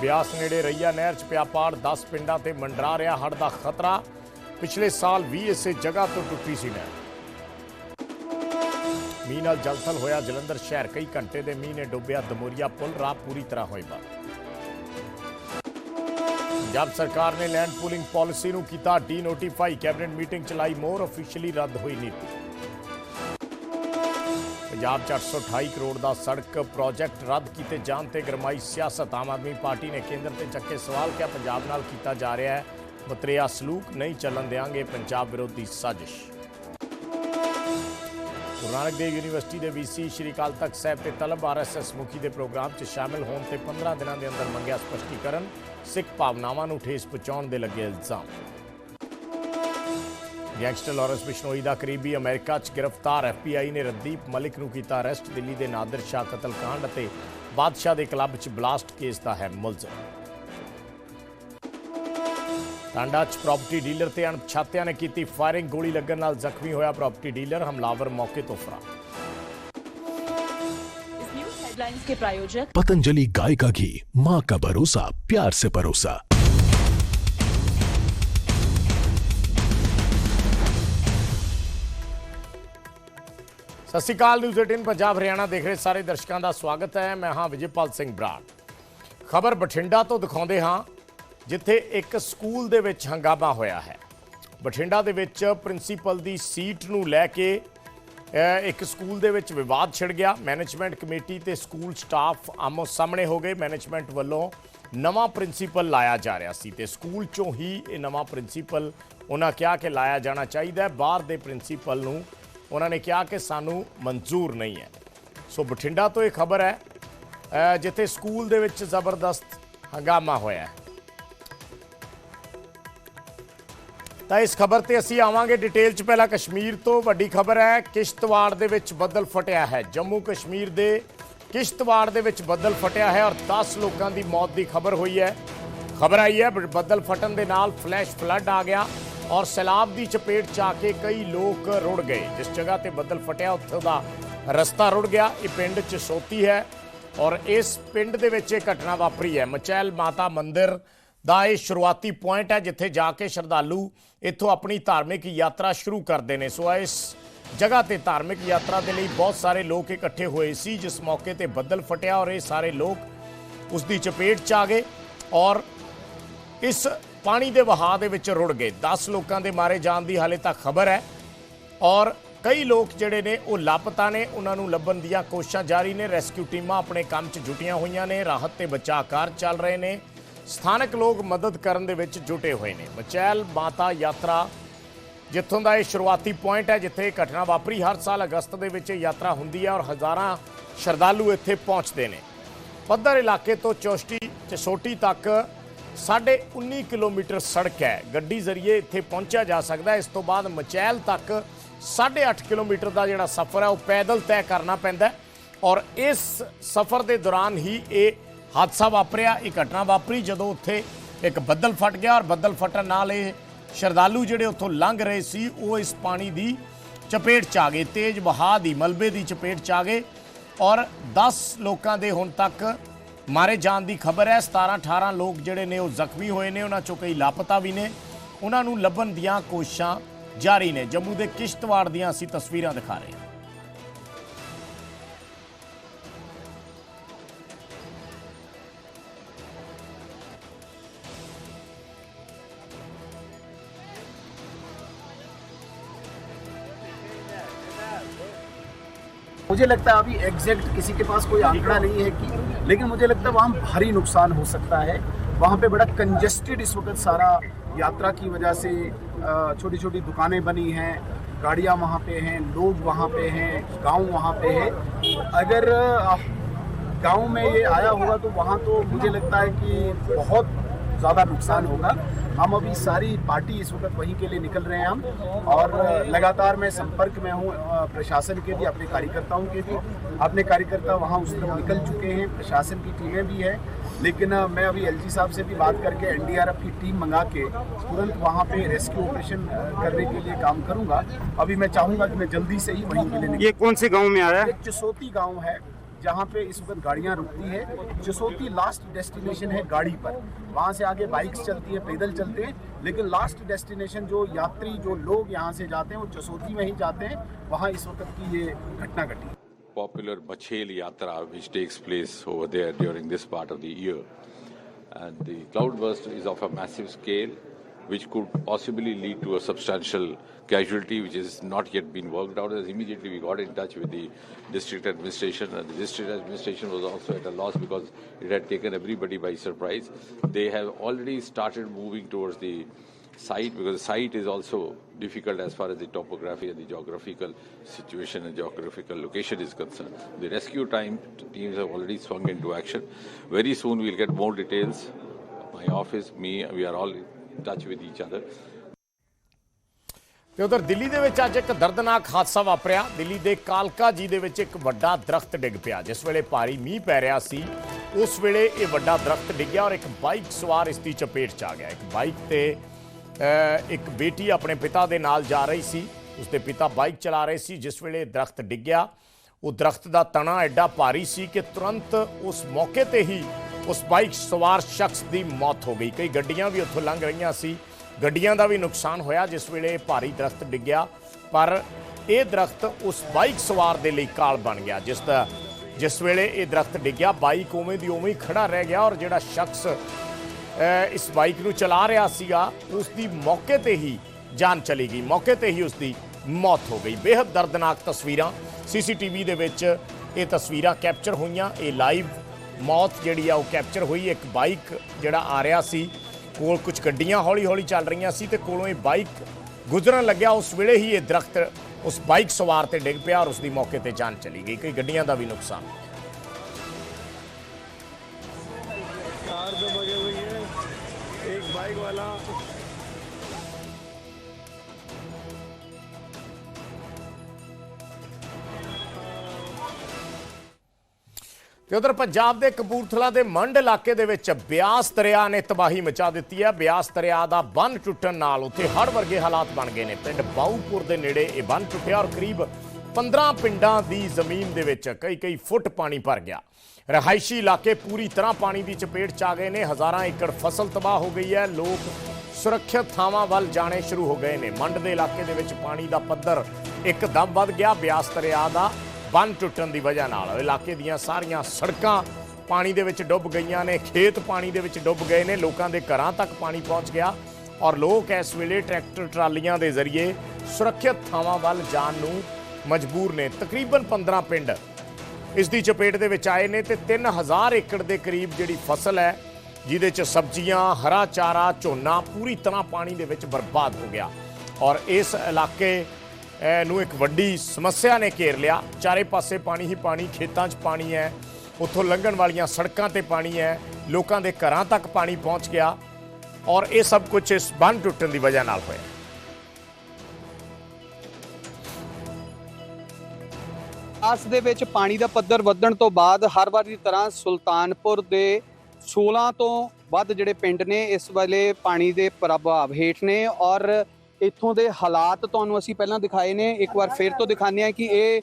ਬਿਆਸ ਨੇੜੇ ਰਈਆ ਨਹਿਰ 'ਚ ਪਿਆ ਪਾੜ 10 ਪਿੰਡਾਂ ਤੇ ਮੰਡਰਾ ਰਿਹਾ ਹੜ ਦਾ ਖਤਰਾ। ਪਿਛਲੇ ਸਾਲ ਵੀ ਇਸੇ ਜਗ੍ਹਾ ਤੋਂ ਟੁੱਟੀ ਸੀ ਨਹਿਰ। ਮੀਂਹ ਨਾਲ ਜਲਥਲ ਹੋਇਆ ਜਲੰਧਰ ਸ਼ਹਿਰ। ਕਈ ਘੰਟੇ ਦੇ ਮੀਂਹ ਨੇ ਡੁੱਬਿਆ ਦਮੋਰੀਆ ਪੁਲ, ਰਾਹ ਪੂਰੀ ਤਰ੍ਹਾਂ ਹੋਈ ਬੰਦ। ਪੰਜਾਬ ਸਰਕਾਰ ਨੇ ਲੈਂਡ ਪੂਲਿੰਗ ਪਾਲਿਸੀ ਨੂੰ ਕੀਤਾ, ਡੀ ਨੋਟੀਫਾਈ, ਕੈਬਨਿਟ ਮੀਟਿੰਗ ਚਲਾਈ, ਮੋਰ ਅਫੀਸ਼ੀਅਲੀ ਰੱਦ ਹੋਈ ਨੀਤੀ। ਪੰਜਾਬ 'ਚ 828 ਕਰੋੜ ਦਾ ਸੜਕ ਪ੍ਰੋਜੈਕਟ ਰੱਦ ਕੀਤੇ ਜਾਣ ਤੇ ਗਰਮਾਈ ਸਿਆਸਤ, ਆਮ ਆਦਮੀ ਪਾਰਟੀ ਨੇ ਕੇਂਦਰ ਤੇ ਚੱਕੇ ਸਵਾਲ ਕਿਹਾ, ਪੰਜਾਬ ਨਾਲ ਕੀਤਾ ਜਾ ਰਿਹਾ ਹੈ। ਮਤਰੇਆ ਸਲੂਕ ਨਹੀਂ ਚੱਲਣ ਦੇਾਂਗੇ ਪੰਜਾਬ ਵਿਰੋਧੀ ਸਾਜ਼ਿਸ਼। ਗੁਰੂ ਨਾਨਕ ਦੇਵ ਯੂਨੀਵਰਸਿਟੀ ਦੇ ਵੀਸੀ ਸ਼੍ਰੀ ਅਕਾਲ ਤਖਤ ਸਾਹਿਬ ਤੇ ਤਲਬ ਆਰਐਸਐਸ ਮੁਖੀ ਦੇ ਪ੍ਰੋਗਰਾਮ 'ਚ ਸ਼ਾਮਿਲ ਹੋਣ ਤੇ 15 ਦਿਨਾਂ ਦੇ ਅੰਦਰ ਮੰਗਿਆ ਸਪਸ਼ਟੀਕਰਨ, ਸਿੱਖ ਭਾਵਨਾਵਾਂ ਨੂੰ ਠੇਸ ਪਹੁੰਚਾਉਣ ਦੇ ਲੱਗੇ ਇਲਜ਼ਾਮ। ਗੈਂਗਸਟਰ ਲਾਰੈਂਸ ਬਿਸ਼ਨੋਈ ਦਾ ਕਰੀਬੀ ਅਮਰੀਕਾ 'ਚ ਗ੍ਰਿਫਤਾਰ। ਐਫਪੀਆਈ ਨੇ ਰਦੀਪ ਮਲਿਕ ਨੂੰ ਕੀਤਾ ਅਰੈਸਟ ਦਿੱਲੀ ਦੇ ਨਾਦਰ ਸ਼ਾਹ ਕਤਲकांड ਅਤੇ ਬਾਦਸ਼ਾਹ ਦੇ ਕਲੱਬ 'ਚ ਬਲਾਸਟ ਕੇਸ ਦਾ ਹੈ ਮੁਲਜ਼ਮ। ਟਾਂਡਾ 'ਚ ਪ੍ਰਾਪਰਟੀ ਡੀਲਰ ਤੇ ਅਣਪਛਾਤਿਆਂ ਨੇ ਕੀਤੀ ਫਾਇਰਿੰਗ ਗੋਲੀ ਲੱਗਣ ਨਾਲ ਜ਼ਖਮੀ ਹੋਇਆ ਪ੍ਰਾਪਰਟੀ ਡੀਲਰ ਹਮਲਾਵਰ ਮੌਕੇ ਤੋਂ ਫਰਾਰ। इस न्यूज हेडलाइंस के प्रायोजक पतंजलि गाय का घी माँ का भरोसा प्यार से भरोसा ਸਤਿ ਸ਼੍ਰੀ ਅਕਾਲ, ਨਿਊਜ਼ 18 ਪੰਜਾਬ, ਹਰਿਆਣਾ ਦੇਖ ਰਹੇ ਸਾਰੇ ਦਰਸ਼ਕਾਂ ਦਾ ਸਵਾਗਤ ਹੈ। ਮੈਂ ਹਾਂ ਵਿਜੇਪਾਲ ਸਿੰਘ ਬਰਾੜ। ਖਬਰ ਬਠਿੰਡਾ ਤੋਂ ਦਿਖਾਉਂਦੇ ਹਾਂ, ਜਿੱਥੇ ਇੱਕ ਸਕੂਲ ਦੇ ਵਿੱਚ ਹੰਗਾਮਾ ਹੋਇਆ ਹੈ। ਬਠਿੰਡਾ ਦੇ ਵਿੱਚ ਪ੍ਰਿੰਸੀਪਲ ਦੀ ਸੀਟ ਨੂੰ ਲੈ ਕੇ ਇੱਕ ਸਕੂਲ ਦੇ ਵਿੱਚ ਵਿਵਾਦ ਛਿੜ ਗਿਆ। ਮੈਨੇਜਮੈਂਟ ਕਮੇਟੀ ਤੇ ਸਕੂਲ ਸਟਾਫ ਆਮੋ ਸਾਹਮਣੇ ਹੋ ਗਏ। ਮੈਨੇਜਮੈਂਟ ਵੱਲੋਂ ਨਵਾਂ ਪ੍ਰਿੰਸੀਪਲ ਲਾਇਆ ਜਾ ਰਿਹਾ ਸੀ ਤੇ ਸਕੂਲ ਚੋਂ ਹੀ ਇਹ ਨਵਾਂ ਪ੍ਰਿੰਸੀਪਲ ਉਹਨਾਂ ਕਿਹਾ ਕਿ ਲਾਇਆ ਜਾਣਾ ਚਾਹੀਦਾ ਹੈ। ਬਾਹਰ ਦੇ ਪ੍ਰਿੰਸੀਪਲ ਨੂੰ ਉਹਨਾਂ ਨੇ ਕਿਹਾ ਕਿ ਸਾਨੂੰ ਮਨਜ਼ੂਰ ਨਹੀਂ ਹੈ। ਸੋ ਬਠਿੰਡਾ ਤੋਂ ਇਹ ਖਬਰ ਹੈ ਜਿੱਥੇ ਸਕੂਲ ਦੇ ਵਿੱਚ ਜ਼ਬਰਦਸਤ ਹੰਗਾਮਾ ਹੋਇਆ ਹੈ। ਤਾਂ ਇਸ ਖਬਰ ਤੇ ਅਸੀਂ ਆਵਾਂਗੇ ਡਿਟੇਲ ਚ। ਪਹਿਲਾਂ ਕਸ਼ਮੀਰ ਤੋਂ ਵੱਡੀ ਖਬਰ ਹੈ, ਕਿਸ਼ਤਵਾੜ ਦੇ ਵਿੱਚ ਬੱਦਲ ਫਟਿਆ ਹੈ। ਜੰਮੂ ਕਸ਼ਮੀਰ ਦੇ ਕਿਸ਼ਤਵਾੜ ਦੇ ਵਿੱਚ ਬੱਦਲ ਫਟਿਆ ਹੈ ਔਰ 10 ਲੋਕਾਂ ਦੀ ਮੌਤ ਦੀ ਖਬਰ ਹੋਈ ਹੈ। ਖਬਰ ਆਈ ਹੈ, ਬੱਦਲ ਫਟਣ ਦੇ ਨਾਲ ਫਲੈਸ਼ ਫਲੱਡ ਆ ਗਿਆ। ਔਰ ਸੈਲਾਬ ਦੀ ਚਪੇਟ ਚ ਆ ਕੇ ਕਈ ਲੋਕ ਰੁੜ ਗਏ। ਜਿਸ ਜਗ੍ਹਾ ਤੇ ਬੱਦਲ ਫਟਿਆ, ਉੱਥੇ ਦਾ ਰਸਤਾ ਰੁੜ ਗਿਆ। ਇਹ ਪਿੰਡ ਚ ਚਸੋਤੀ ਹੈ ਔਰ ਇਸ ਪਿੰਡ ਦੇ ਵਿੱਚ ਇਹ ਘਟਨਾ ਵਾਪਰੀ ਹੈ। ਮਚੈਲ ਮਾਤਾ ਮੰਦਿਰ ਦਾ ਇਹ ਸ਼ੁਰੂਆਤੀ ਪੁਆਇੰਟ ਹੈ, ਜਿੱਥੇ ਜਾ ਕੇ ਸ਼ਰਧਾਲੂ ਇੱਥੋਂ ਆਪਣੀ ਧਾਰਮਿਕ ਯਾਤਰਾ ਸ਼ੁਰੂ ਕਰਦੇ ਨੇ। ਸੋ ਇਸ ਜਗ੍ਹਾ ਤੇ ਧਾਰਮਿਕ ਯਾਤਰਾ ਦੇ ਲਈ ਬਹੁਤ ਸਾਰੇ ਲੋਕ ਇਕੱਠੇ ਹੋਏ ਸੀ, ਜਿਸ ਮੌਕੇ ਤੇ ਬੱਦਲ ਫਟਿਆ ਔਰ ਇਹ ਸਾਰੇ ਲੋਕ ਉਸ ਦੀ ਚਪੇਟ 'ਚ ਆ ਗਏ ਔਰ ਇਸ ਪਾਣੀ ਦੇ ਵਹਾਅ ਦੇ ਵਿੱਚ ਰੁੜ ਗਏ। 10 ਲੋਕਾਂ ਦੇ ਮਾਰੇ ਜਾਣ ਦੀ ਹਾਲੇ ਤੱਕ ਖਬਰ ਹੈ। ਔਰ ਕਈ ਲੋਕ ਜਿਹੜੇ ਨੇ, ਉਹ ਲਾਪਤਾ ਨੇ। ਉਹਨਾਂ ਨੂੰ ਲੱਭਣ ਦੀਆਂ ਕੋਸ਼ਿਸ਼ਾਂ ਜਾਰੀ ਨੇ। ਰੈਸਕਿਊ ਟੀਮਾਂ ਆਪਣੇ ਕੰਮ 'ਚ ਜੁਟੀਆਂ ਹੋਈਆਂ ਨੇ। ਰਾਹਤ ਤੇ ਬਚਾਅ ਕਾਰਜ ਚੱਲ ਰਹੇ ਨੇ। ਸਥਾਨਕ ਲੋਕ ਮਦਦ ਕਰਨ ਦੇ ਵਿੱਚ ਜੁਟੇ ਹੋਏ ਨੇ। ਬਚੈਲ ਮਾਤਾ ਯਾਤਰਾ ਜਿੱਥੋਂ ਦਾ ਇਹ ਸ਼ੁਰੂਆਤੀ ਪੁਆਇੰਟ ਹੈ, ਜਿੱਥੇ ਇਹ ਘਟਨਾ ਵਾਪਰੀ। ਹਰ ਸਾਲ ਅਗਸਤ ਦੇ ਵਿੱਚ ਇਹ ਯਾਤਰਾ ਹੁੰਦੀ ਹੈ ਔਰ ਹਜ਼ਾਰਾਂ ਸ਼ਰਧਾਲੂ ਇੱਥੇ ਪਹੁੰਚਦੇ ਨੇ। ਪੱਧਰ ਇਲਾਕੇ ਤੋਂ ਚੋਸ਼ਟੀ ਚਸੋਟੀ ਤੱਕ ਸਾਢੇ 19 ਕਿਲੋਮੀਟਰ ਸੜਕ ਹੈ। ਗੱਡੀ ਜ਼ਰੀਏ ਇੱਥੇ ਪਹੁੰਚਿਆ ਜਾ ਸਕਦਾ ਹੈ। ਇਸ ਤੋਂ ਬਾਅਦ ਮਚੈਲ ਤੱਕ 8.5 ਕਿਲੋਮੀਟਰ ਦਾ ਜਿਹੜਾ ਸਫ਼ਰ ਹੈ, ਉਹ ਪੈਦਲ ਤੈਅ ਕਰਨਾ ਪੈਂਦਾ ਔਰ ਇਸ ਸਫ਼ਰ ਦੇ ਦੌਰਾਨ ਹੀ ਇਹ ਹਾਦਸਾ ਵਾਪਰਿਆ। ਇਹ ਘਟਨਾ ਵਾਪਰੀ ਜਦੋਂ ਉੱਥੇ ਇੱਕ ਬੱਦਲ ਫਟ ਗਿਆ ਔਰ ਬੱਦਲ ਫਟਣ ਨਾਲ ਇਹ ਸ਼ਰਧਾਲੂ ਜਿਹੜੇ ਉੱਥੋਂ ਲੰਘ ਰਹੇ ਸੀ, ਉਹ ਇਸ ਪਾਣੀ ਦੀ ਚਪੇਟ ਚ ਆ ਗਏ। ਤੇਜ਼ ਵਹਾਅ ਦੀ, ਮਲਬੇ ਦੀ ਚਪੇਟ ਚ ਆ ਗਏ। ਔਰ 10 ਲੋਕਾਂ ਦੇ ਹੁਣ ਤੱਕ ਮਾਰੇ ਜਾਣ ਦੀ ਖਬਰ ਹੈ। 17 18 ਲੋਕ ਜਿਹੜੇ ਨੇ ਉਹ ਜ਼ਖਮੀ ਹੋਏ ਨੇ। ਉਹਨਾਂ ਚੋਂ ਕਈ ਲਾਪਤਾ ਵੀ ਨੇ। ਉਹਨਾਂ ਨੂੰ ਲੱਭਣ ਦੀਆਂ ਕੋਸ਼ਿਸ਼ਾਂ ਜਾਰੀ ਨੇ। ਜੰਮੂ ਦੇ ਕਿਸ਼ਤਵਾੜ ਦੀਆਂ ਅਸੀਂ ਤਸਵੀਰਾਂ ਦਿਖਾ ਰਹੇ ਹਾਂ। मुझे लगता है अभी एग्जैक्ट किसी के पास कोई आंकड़ा नहीं है कि, लेकिन मुझे लगता है वहाँ भारी नुकसान हो सकता है। वहाँ पे बड़ा कंजेस्टेड इस वक्त सारा यात्रा की वजह से छोटी छोटी दुकानें बनी हैं, गाड़ियाँ वहाँ पे हैं, लोग वहाँ पे हैं, गाँव वहाँ पे है। अगर गाँव में ये आया होगा तो वहाँ तो मुझे लगता है कि बहुत ज़्यादा नुकसान होगा। हम अभी सारी पार्टी इस वक्त वहीं के लिए निकल रहे हैं हम और लगातार मैं संपर्क में हूँ प्रशासन के भी अपने कार्यकर्ताओं के भी। अपने कार्यकर्ता वहाँ उस तरफ़ निकल चुके हैं प्रशासन की टीमें भी है। लेकिन मैं अभी एलजी साहब से भी बात करके एनडीआरएफ की टीम मंगा के तुरंत वहाँ पे रेस्क्यू ऑपरेशन करने के लिए काम करूँगा। अभी मैं चाहूँगा कि मैं जल्दी से ही वहीं के लिए ये कौन से गाँव में आया है? चसोती गाँव है। जहाँ पे इस वक्त गाड़ियाँ रुकती है जसोती लास्ट डेस्टिनेशन है गाड़ी पर। वहाँ से आगे बाइक्स चलती है पैदल चलते हैं लेकिन लास्ट डेस्टिनेशन जो यात्री जो लोग यहाँ से जाते हैं वो जसोती में ही जाते हैं। वहाँ इस वक्त की ये घटना घटी। Popular Bachel Yatra, which takes place over there during this part of the year. And the cloudburst is of a massive scale, which could possibly lead to a substantial casualty, which is not yet been worked out. As immediately we got in touch with the district administration, and the district administration was also at a loss because it had taken everybody by surprise. They have already started moving towards the site because the site is also difficult as far as the topography and the geographical situation and geographical location is concerned. The rescue time teams have already swung into action. Very soon we'll get more details. My office, me, we are all touch with each other. ਤੇ ਉਧਰ ਦਿੱਲੀ ਦੇ ਵਿੱਚ ਅੱਜ ਇੱਕ ਦਰਦਨਾਕ ਹਾਦਸਾ ਵਾਪਰਿਆ। ਦਿੱਲੀ ਦੇ ਕਾਲਕਾ ਜੀ ਦੇ ਵਿੱਚ ਇੱਕ ਵੱਡਾ ਦਰਖਤ ਡਿੱਗ ਪਿਆ। ਜਿਸ ਵੇਲੇ ਭਾਰੀ ਮੀਂਹ ਪੈ ਰਿਹਾ ਸੀ, ਉਸ ਵੇਲੇ ਇਹ ਵੱਡਾ ਦਰਖਤ ਡਿੱਗਿਆ ਔਰ ਇੱਕ ਬਾਈਕ ਸਵਾਰ ਇਸ ਦੀ ਚਪੇਟ 'ਚ ਆ ਗਿਆ। ਇੱਕ ਬਾਈਕ ਤੇ ਇੱਕ ਬੇਟੀ ਆਪਣੇ ਪਿਤਾ ਦੇ ਨਾਲ ਜਾ ਰਹੀ ਸੀ। ਉਸਦੇ ਪਿਤਾ ਬਾਈਕ ਚਲਾ ਰਹੇ ਸੀ, ਜਿਸ ਵੇਲੇ ਦਰਖਤ ਡਿੱਗਿਆ। ਉਹ ਦਰਖਤ ਦਾ ਤਣਾ ਐਡਾ ਭਾਰੀ ਸੀ ਕਿ ਤੁਰੰਤ ਉਸ ਮੌਕੇ ਤੇ ਹੀ ਉਸ ਬਾਈਕ ਸਵਾਰ ਸ਼ਖਸ ਦੀ ਮੌਤ ਹੋ ਗਈ। ਕਈ ਗੱਡੀਆਂ ਵੀ ਉੱਥੋਂ ਲੰਘ ਰਹੀਆਂ ਸੀ। ਗੱਡੀਆਂ ਦਾ ਵੀ ਨੁਕਸਾਨ ਹੋਇਆ, ਜਿਸ ਵੇਲੇ ਇਹ ਭਾਰੀ ਦਰਖਤ ਡਿੱਗਿਆ। ਪਰ ਇਹ ਦਰਖਤ ਉਸ ਬਾਈਕ ਸਵਾਰ ਦੇ ਲਈ ਕਾਲ ਬਣ ਗਿਆ, ਜਿਸ ਦਾ ਜਿਸ ਵੇਲੇ ਇਹ ਦਰਖਤ ਡਿੱਗਿਆ, ਬਾਈਕ ਉਵੇਂ ਦੀ ਉਵੇਂ ਹੀ ਖੜਾ ਰਹਿ ਗਿਆ ਔਰ ਜਿਹੜਾ ਸ਼ਖਸ ਇਸ ਬਾਈਕ ਨੂੰ ਚਲਾ ਰਿਹਾ ਸੀਗਾ ਉਸ ਦੀ ਮੌਕੇ ਤੇ ਹੀ ਜਾਨ ਚਲੀ ਗਈ। ਮੌਕੇ ਤੇ ਹੀ ਉਸ ਦੀ ਮੌਤ ਹੋ ਗਈ। ਬੇहद ਦਰਦਨਾਕ ਤਸਵੀਰਾਂ। ਸੀਸੀਟੀਵੀ ਦੇ ਵਿੱਚ ਇਹ ਤਸਵੀਰਾਂ ਕੈਪਚਰ ਹੋਈਆਂ। ਇਹ ਲਾਈਵ ਮੌਤ ਜਿਹੜੀ ਆ ਉਹ ਕੈਪਚਰ ਹੋਈ ਇੱਕ ਬਾਈਕ ਜਿਹੜਾ ਆ ਰਿਹਾ ਸੀ ਕੋਲ ਕੁਝ ਗੱਡੀਆਂ ਹੌਲੀ ਹੌਲੀ ਚੱਲ ਰਹੀਆਂ ਸੀ ਤੇ ਕੋਲੋਂ ਇਹ ਬਾਈਕ ਗੁਜ਼ਰਨ ਲੱਗਿਆ ਉਸ ਵੇਲੇ ਹੀ ਇਹ ਦਰਖਤ ਉਸ ਬਾਈਕ ਸਵਾਰ ਤੇ ਡਿੱਗ ਪਿਆ ਔਰ ਉਸ ਦੀ ਮੌਕੇ ਤੇ ਜਾਨ ਚਲੀ ਗਈ ਕਈ ਗੱਡੀਆਂ ਦਾ ਵੀ ਨੁਕਸਾਨ कार पे बगे हुई है एक बाइक वाला ਤੇ ਉਧਰ ਪੰਜਾਬ ਦੇ ਕਪੂਰਥਲਾ ਦੇ ਮੰਡ ਇਲਾਕੇ ਦੇ ਵਿੱਚ ਬਿਆਸ ਦਰਿਆ ਨੇ ਤਬਾਹੀ ਮਚਾ ਦਿੱਤੀ ਹੈ। ਬਿਆਸ ਦਰਿਆ ਦਾ ਬੰਨ ਟੁੱਟਣ ਨਾਲ ਉੱਥੇ ਹੜ੍ਹ ਵਰਗੇ ਹਾਲਾਤ ਬਣ ਗਏ ਨੇ। ਪਿੰਡ ਬਾਊਪੁਰ ਦੇ ਨੇੜੇ ਇਹ ਬੰਨ ਟੁੱਟਿਆ ਔਰ ਕਰੀਬ 15 ਪਿੰਡਾਂ ਦੀ ਜ਼ਮੀਨ ਦੇ ਵਿੱਚ ਕਈ ਕਈ ਫੁੱਟ ਪਾਣੀ ਭਰ ਗਿਆ। ਰਹਾਇਸ਼ੀ ਇਲਾਕੇ ਪੂਰੀ ਤਰ੍ਹਾਂ ਪਾਣੀ ਦੀ ਚਪੇਟ ਚ ਆ ਗਏ ਨੇ। ਹਜ਼ਾਰਾਂ ਏਕੜ ਫਸਲ ਤਬਾਹ ਹੋ ਗਈ ਹੈ। ਲੋਕ ਸੁਰੱਖਿਅਤ ਥਾਵਾਂ ਵੱਲ ਜਾਣੇ ਸ਼ੁਰੂ ਹੋ ਗਏ ਨੇ। ਮੰਡ ਦੇ ਇਲਾਕੇ ਦੇ ਵਿੱਚ ਪਾਣੀ ਦਾ ਪੱਧਰ ਇੱਕਦਮ ਵੱਧ ਗਿਆ। ਬਿਆਸ ਦਰਿਆ ਦਾ ਬੰਨ ਟੁੱਟਣ ਦੀ ਵਜ੍ਹਾ ਨਾਲ ਇਲਾਕੇ ਦੀਆਂ ਸਾਰੀਆਂ ਸੜਕਾਂ ਪਾਣੀ ਦੇ ਵਿੱਚ ਡੁੱਬ ਗਈਆਂ ਨੇ, ਖੇਤ ਪਾਣੀ ਦੇ ਵਿੱਚ ਡੁੱਬ ਗਏ ਨੇ, ਲੋਕਾਂ ਦੇ ਘਰਾਂ ਤੱਕ ਪਾਣੀ ਪਹੁੰਚ ਗਿਆ ਔਰ ਲੋਕ ਇਸ ਵੇਲੇ ਟਰੈਕਟਰ ਟਰਾਲੀਆਂ ਦੇ ਜ਼ਰੀਏ ਸੁਰੱਖਿਅਤ ਥਾਵਾਂ ਵੱਲ ਜਾਣ ਨੂੰ ਮਜਬੂਰ ਨੇ। ਤਕਰੀਬਨ 15 ਪਿੰਡ ਇਸ ਦੀ ਚਪੇਟ ਦੇ ਵਿੱਚ ਆਏ ਨੇ ਤੇ 3000 ਏਕੜ ਦੇ ਕਰੀਬ ਜਿਹੜੀ ਫਸਲ ਹੈ, ਜਿਹਦੇ ਚ ਸਬਜ਼ੀਆਂ, ਹਰਾ ਚਾਰਾ, ਝੋਨਾ ਪੂਰੀ ਤਰ੍ਹਾਂ ਪਾਣੀ ਦੇ ਵਿੱਚ ਬਰਬਾਦ ਹੋ ਗਿਆ ਔਰ ਇਸ ਇਲਾਕੇ ਨੂੰ ਇੱਕ ਵੱਡੀ ਸਮੱਸਿਆ ਨੇ ਘੇਰ ਲਿਆ। ਚਾਰੇ ਪਾਸੇ ਪਾਣੀ ਹੀ ਪਾਣੀ, ਖੇਤਾਂ 'ਚ ਪਾਣੀ ਹੈ। ਉੱਥੋਂ ਲੰਘਣ ਵਾਲੀਆਂ ਸੜਕਾਂ ਤੇ ਪਾਣੀ ਹੈ। ਲੋਕਾਂ ਦੇ ਘਰਾਂ ਤੱਕ ਪਾਣੀ ਪਹੁੰਚ ਗਿਆ ਔਰ ਇਹ ਸਭ ਕੁਝ ਇਸ ਬੰਨ ਟੁੱਟਣ ਦੀ ਵਜ੍ਹਾ ਨਾਲ ਹੋਇਆ। ਆਸ ਦੇ ਵਿੱਚ ਪਾਣੀ ਦਾ ਪੱਧਰ ਵਧਣ ਤੋਂ ਬਾਅਦ ਹਰ ਵਾਰ ਦੀ ਤਰ੍ਹਾਂ ਸੁਲਤਾਨਪੁਰ ਦੇ 16 ਤੋਂ ਵੱਧ ਜਿਹੜੇ ਪਿੰਡ ਨੇ, ਇਸ ਵੇਲੇ ਪਾਣੀ ਦੇ ਪ੍ਰਭਾਵ ਹੇਠ ਨੇ ਔਰ ਇੱਥੋਂ ਦੇ ਹਾਲਾਤ ਤੁਹਾਨੂੰ ਅਸੀਂ ਪਹਿਲਾਂ ਦਿਖਾਏ ਨੇ, ਇੱਕ ਵਾਰ ਫਿਰ ਤੋਂ ਦਿਖਾਉਂਦੇ ਹਾਂ ਕਿ ਇਹ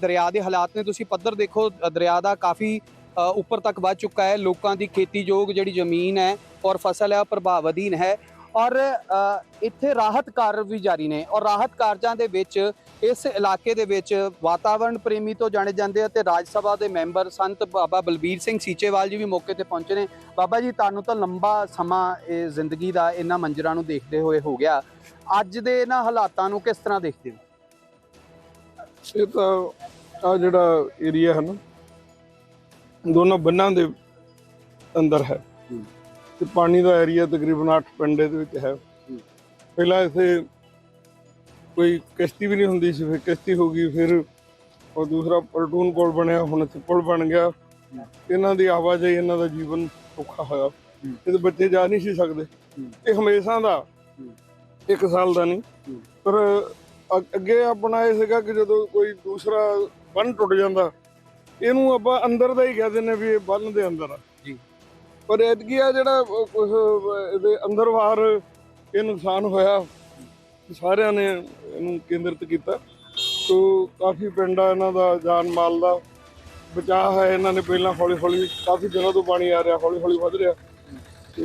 ਦਰਿਆ ਦੇ ਹਾਲਾਤ ਨੇ। ਤੁਸੀਂ ਪੱਧਰ ਦੇਖੋ ਦਰਿਆ ਦਾ ਕਾਫੀ ਉੱਪਰ ਤੱਕ ਵੱਧ ਚੁੱਕਾ ਹੈ। ਲੋਕਾਂ ਦੀ ਖੇਤੀਯੋਗ ਜਿਹੜੀ ਜ਼ਮੀਨ ਹੈ ਔਰ ਫਸਲ ਹੈ ਉਹ ਪ੍ਰਭਾਵ ਅਧੀਨ ਹੈ। ਔਰ ਇੱਥੇ ਰਾਹਤ ਕਾਰਜ ਵੀ ਜਾਰੀ ਨੇ। ਔਰ ਰਾਹਤ ਕਾਰਜਾਂ ਦੇ ਵਿੱਚ, ਇਸ ਇਲਾਕੇ ਦੇ ਵਿੱਚ ਵਾਤਾਵਰਣ ਪ੍ਰੇਮੀ ਤੋਂ ਜਾਣੇ ਜਾਂਦੇ ਅਤੇ ਰਾਜ ਸਭਾ ਦੇ ਮੈਂਬਰ ਸੰਤ ਬਾਬਾ ਬਲਬੀਰ ਸਿੰਘ ਸੀਚੇਵਾਲ ਜੀ ਵੀ ਮੌਕੇ ਤੇ ਪਹੁੰਚੇ ਨੇ। ਬਾਬਾ ਜੀ, ਤੁਹਾਨੂੰ ਤਾਂ ਲੰਬਾ ਸਮਾਂ ਇਹ ਜ਼ਿੰਦਗੀ ਦਾ ਇਹਨਾਂ ਮੰਜ਼ਰਾਂ ਨੂੰ ਦੇਖਦੇ ਹੋਏ ਹੋ ਗਿਆ। ਅੱਜ ਦੇ ਇਹਨਾਂ ਹਾਲਾਤਾਂ ਨੂੰ ਕਿਸ ਤਰ੍ਹਾਂ ਦੇਖਦੇ ਹੋ? ਇਹ ਤਾਂ ਆ ਜਿਹੜਾ ਏਰੀਆ ਹੈ ਨਾ ਦੋਨੋਂ ਬੰਨਾਂ ਦੇ ਅੰਦਰ ਹੈ। ਤੇ ਪਾਣੀ ਦਾ ਏਰੀਆ ਤਕਰੀਬਨ 8 ਪਿੰਡੇ ਦੇ ਵਿੱਚ ਹੈ। ਪਹਿਲਾਂ ਇੱਥੇ ਕੋਈ ਕਿਸ਼ਤੀ ਵੀ ਨਹੀਂ ਹੁੰਦੀ ਸੀ ਫਿਰ ਕਿਸ਼ਤੀ ਹੋ ਗਈ ਫਿਰ ਉਹ ਦੂਸਰਾ ਪਲਟੂਨ ਪੁਲ ਬਣਿਆ ਹੁਣ ਇੱਥੇ ਪੁਲ ਬਣ ਗਿਆ। ਇਹਨਾਂ ਦੀ ਆਵਾਜਾਈ ਇਹਨਾਂ ਦਾ ਜੀਵਨ ਔਖਾ ਹੋਇਆ। ਇਹਦੇ ਬੱਚੇ ਜਾ ਨਹੀਂ ਸੀ ਸਕਦੇ। ਇਹ ਹਮੇਸ਼ਾ ਦਾ ਇੱਕ ਸਾਲ ਦਾ ਨਹੀਂ। ਪਰ ਅ- ਅੱਗੇ ਆਪਣਾ ਇਹ ਸੀਗਾ ਕਿ ਜਦੋਂ ਕੋਈ ਦੂਸਰਾ ਬੰਨ ਟੁੱਟ ਜਾਂਦਾ ਇਹਨੂੰ ਆਪਾਂ ਅੰਦਰ ਦਾ ਹੀ ਕਹਿ ਦਿੰਦੇ ਵੀ ਇਹ ਬੰਨ ਦੇ ਅੰਦਰ ਆ। ਜੀ। ਪਰ ਐਤਕੀ ਆ ਜਿਹੜਾ ਅ, ਕੁਛ ਅ, ਇਹਦੇ ਅੰਦਰ ਬਾਹਰ ਇਹ ਨੁਕਸਾਨ ਹੋਇਆ ਸਾਰਿਆਂ ਨੇ ਇਹਨੂੰ ਕੇਂਦਰਿਤ ਕੀਤਾ। ਸੋ ਕਾਫੀ ਪਿੰਡ ਆ ਇਹਨਾਂ ਦਾ ਜਾਨ ਮਾਲ ਦਾ ਬਚਾਅ ਹੈ। ਇਹਨਾਂ ਨੇ ਪਹਿਲਾਂ ਹੌਲੀ ਹੌਲੀ ਕਾਫੀ ਦਿਨਾਂ ਤੋਂ ਪਾਣੀ ਆ ਰਿਹਾ ਹੌਲੀ ਹੌਲੀ ਵੱਧ ਰਿਹਾ। ਤੇ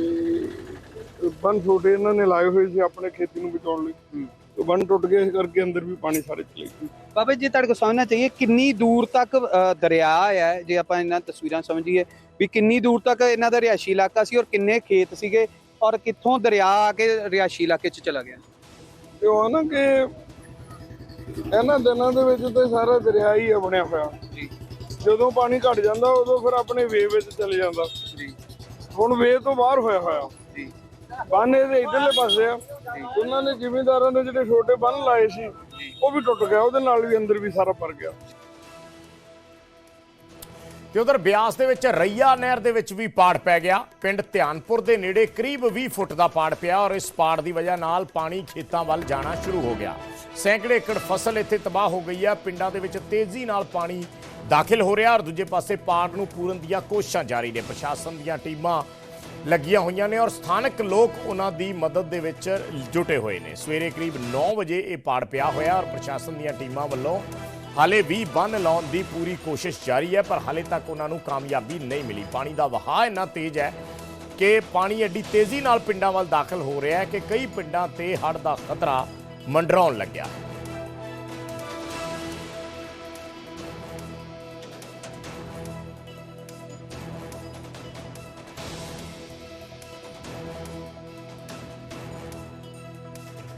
ਬੰਨ ਛੋਟੇ ਇਹਨਾਂ ਨੇ ਲਾਏ ਹੋਏ ਸੀ ਆਪਣੇ ਖੇਤੀ ਨੂੰ ਬਚਾਉਣ ਲਈ। ਤੇ ਬੰਨ ਟੁੱਟ ਗਏ ਇਸ ਕਰਕੇ ਅੰਦਰ ਵੀ ਪਾਣੀ ਸਾਰੇ ਚਲੇ ਗਏ। ਬਾਬਾ ਜੀ ਤੁਹਾਡੇ ਕੋਲ ਸਮਝਣਾ ਚਾਹੀਏ ਕਿੰਨੀ ਦੂਰ ਤੱਕ ਅ, ਦਰਿਆ ਹੈ? ਜੇ ਆਪਾਂ ਇਹਨਾਂ ਤਸਵੀਰਾਂ ਸਮਝੀਏ ਵੀ ਕਿੰਨੀ ਦੂਰ ਤੱਕ ਇਹਨਾਂ ਦਾ ਰਿਹਾਇਸ਼ੀ ਇਲਾਕਾ ਸੀ ਔਰ ਕਿੰਨੇ ਖੇਤ ਸੀਗੇ ਔਰ ਕਿੱਥੋਂ ਦਰਿਆ ਆ ਕੇ ਰਿਹਾਇਸ਼ੀ ਇਲਾਕੇ 'ਚ ਚਲਾ ਗਿਆ? ਤੇ ਉਹ ਆ ਨਾ ਕਿ ਇਹਨਾਂ ਦਿਨਾਂ ਦੇ ਵਿੱਚ ਤੇ ਸਾਰਾ ਦਰਿਆ ਹੀ ਆ ਬਣਿਆ ਹੋਇਆ। ਜੀ। ਜਦੋਂ ਪਾਣੀ ਘਟ ਜਾਂਦਾ ਉਦੋਂ ਫਿਰ ਆਪਣੇ ਵੇ ਵਿੱਚ ਚਲੇ ਜਾਂਦਾ। ਜੀ। ਹੁਣ ਵੇ ਤੋਂ ਬਾਹਰ ਹੋਇਆ ਹੋਇਆ। ਬੰਨ ਇਹਦੇ ਇਧਰਲੇ ਪਾਸੇ ਆ। ਉਹਨਾਂ ਨੇ ਜ਼ਿਮੀਂਦਾਰਾਂ ਨੇ ਜਿਹੜੇ ਛੋਟੇ ਬੰਨ ਲਾਏ ਸੀ, ਉਹ ਵੀ ਟੁੱਟ ਗਿਆ, ਉਹਦੇ ਨਾਲ ਵੀ ਅੰਦਰ ਵੀ ਸਾਰਾ ਭਰ ਗਿਆ। ਤੇ ਉਧਰ ਬਿਆਸ ਦੇ ਵਿੱਚ ਰਈਆ ਨਹਿਰ ਦੇ ਵਿੱਚ ਵੀ ਪਾੜ ਪੈ ਗਿਆ। ਪਿੰਡ ਧਿਆਨਪੁਰ ਦੇ ਨੇੜੇ ਕਰੀਬ 20 ਫੁੱਟ ਦਾ ਪਾੜ ਪਿਆ ਔਰ ਇਸ ਪਾੜ ਦੀ ਵਜ੍ਹਾ ਨਾਲ ਪਾਣੀ ਖੇਤਾਂ ਵੱਲ ਜਾਣਾ ਸ਼ੁਰੂ ਹੋ ਗਿਆ। ਸੈਂਕੜੇ ਏਕੜ ਫਸਲ ਇੱਥੇ ਤਬਾਹ ਹੋ ਗਈ ਹੈ। ਪਿੰਡਾਂ ਦੇ ਵਿੱਚ ਤੇਜ਼ੀ ਨਾਲ ਪਾਣੀ ਦਾਖਲ ਹੋ ਰਿਹਾ ਔਰ ਦੂਜੇ ਪਾਸੇ ਪਾੜ ਨੂੰ ਪੂਰਨ ਦੀਆਂ ਕੋਸ਼ਿਸ਼ਾਂ ਜਾਰੀ ਨੇ। ਪ੍ਰਸ਼ਾਸਨ ਦੀਆਂ ਟੀਮਾਂ ਲੱਗੀਆਂ ਹੋਈਆਂ ਨੇ ਔਰ ਸਥਾਨਕ ਲੋਕ ਉਹਨਾਂ ਦੀ ਮਦਦ ਦੇ ਵਿੱਚ ਜੁਟੇ ਹੋਏ ਨੇ। ਸਵੇਰੇ ਕਰੀਬ 9 ਵਜੇ ਇਹ ਪਾੜ ਪਿਆ ਹੋਇਆ ਔਰ ਪ੍ਰਸ਼ਾਸਨ ਦੀਆਂ ਟੀਮਾਂ ਵੱਲੋਂ ਹਾਲੇ ਵੀ ਬੰਨ ਲਾਉਣ ਦੀ ਪੂਰੀ ਕੋਸ਼ਿਸ਼ ਜਾਰੀ ਹੈ, ਪਰ ਹਾਲੇ ਤੱਕ ਉਹਨਾਂ ਨੂੰ ਕਾਮਯਾਬੀ ਨਹੀਂ ਮਿਲੀ। ਪਾਣੀ ਦਾ ਵਹਾਅ ਇੰਨਾ ਤੇਜ਼ ਹੈ ਕਿ ਪਾਣੀ ਐਡੀ ਤੇਜ਼ੀ ਨਾਲ ਪਿੰਡਾਂ ਵੱਲ ਦਾਖਲ ਹੋ ਰਿਹਾ ਹੈ ਕਿ ਕਈ ਪਿੰਡਾਂ ਤੇ ਹੜ੍ਹ ਦਾ ਖਤਰਾ ਮੰਡਰਾਉਣ ਲੱਗਿਆ।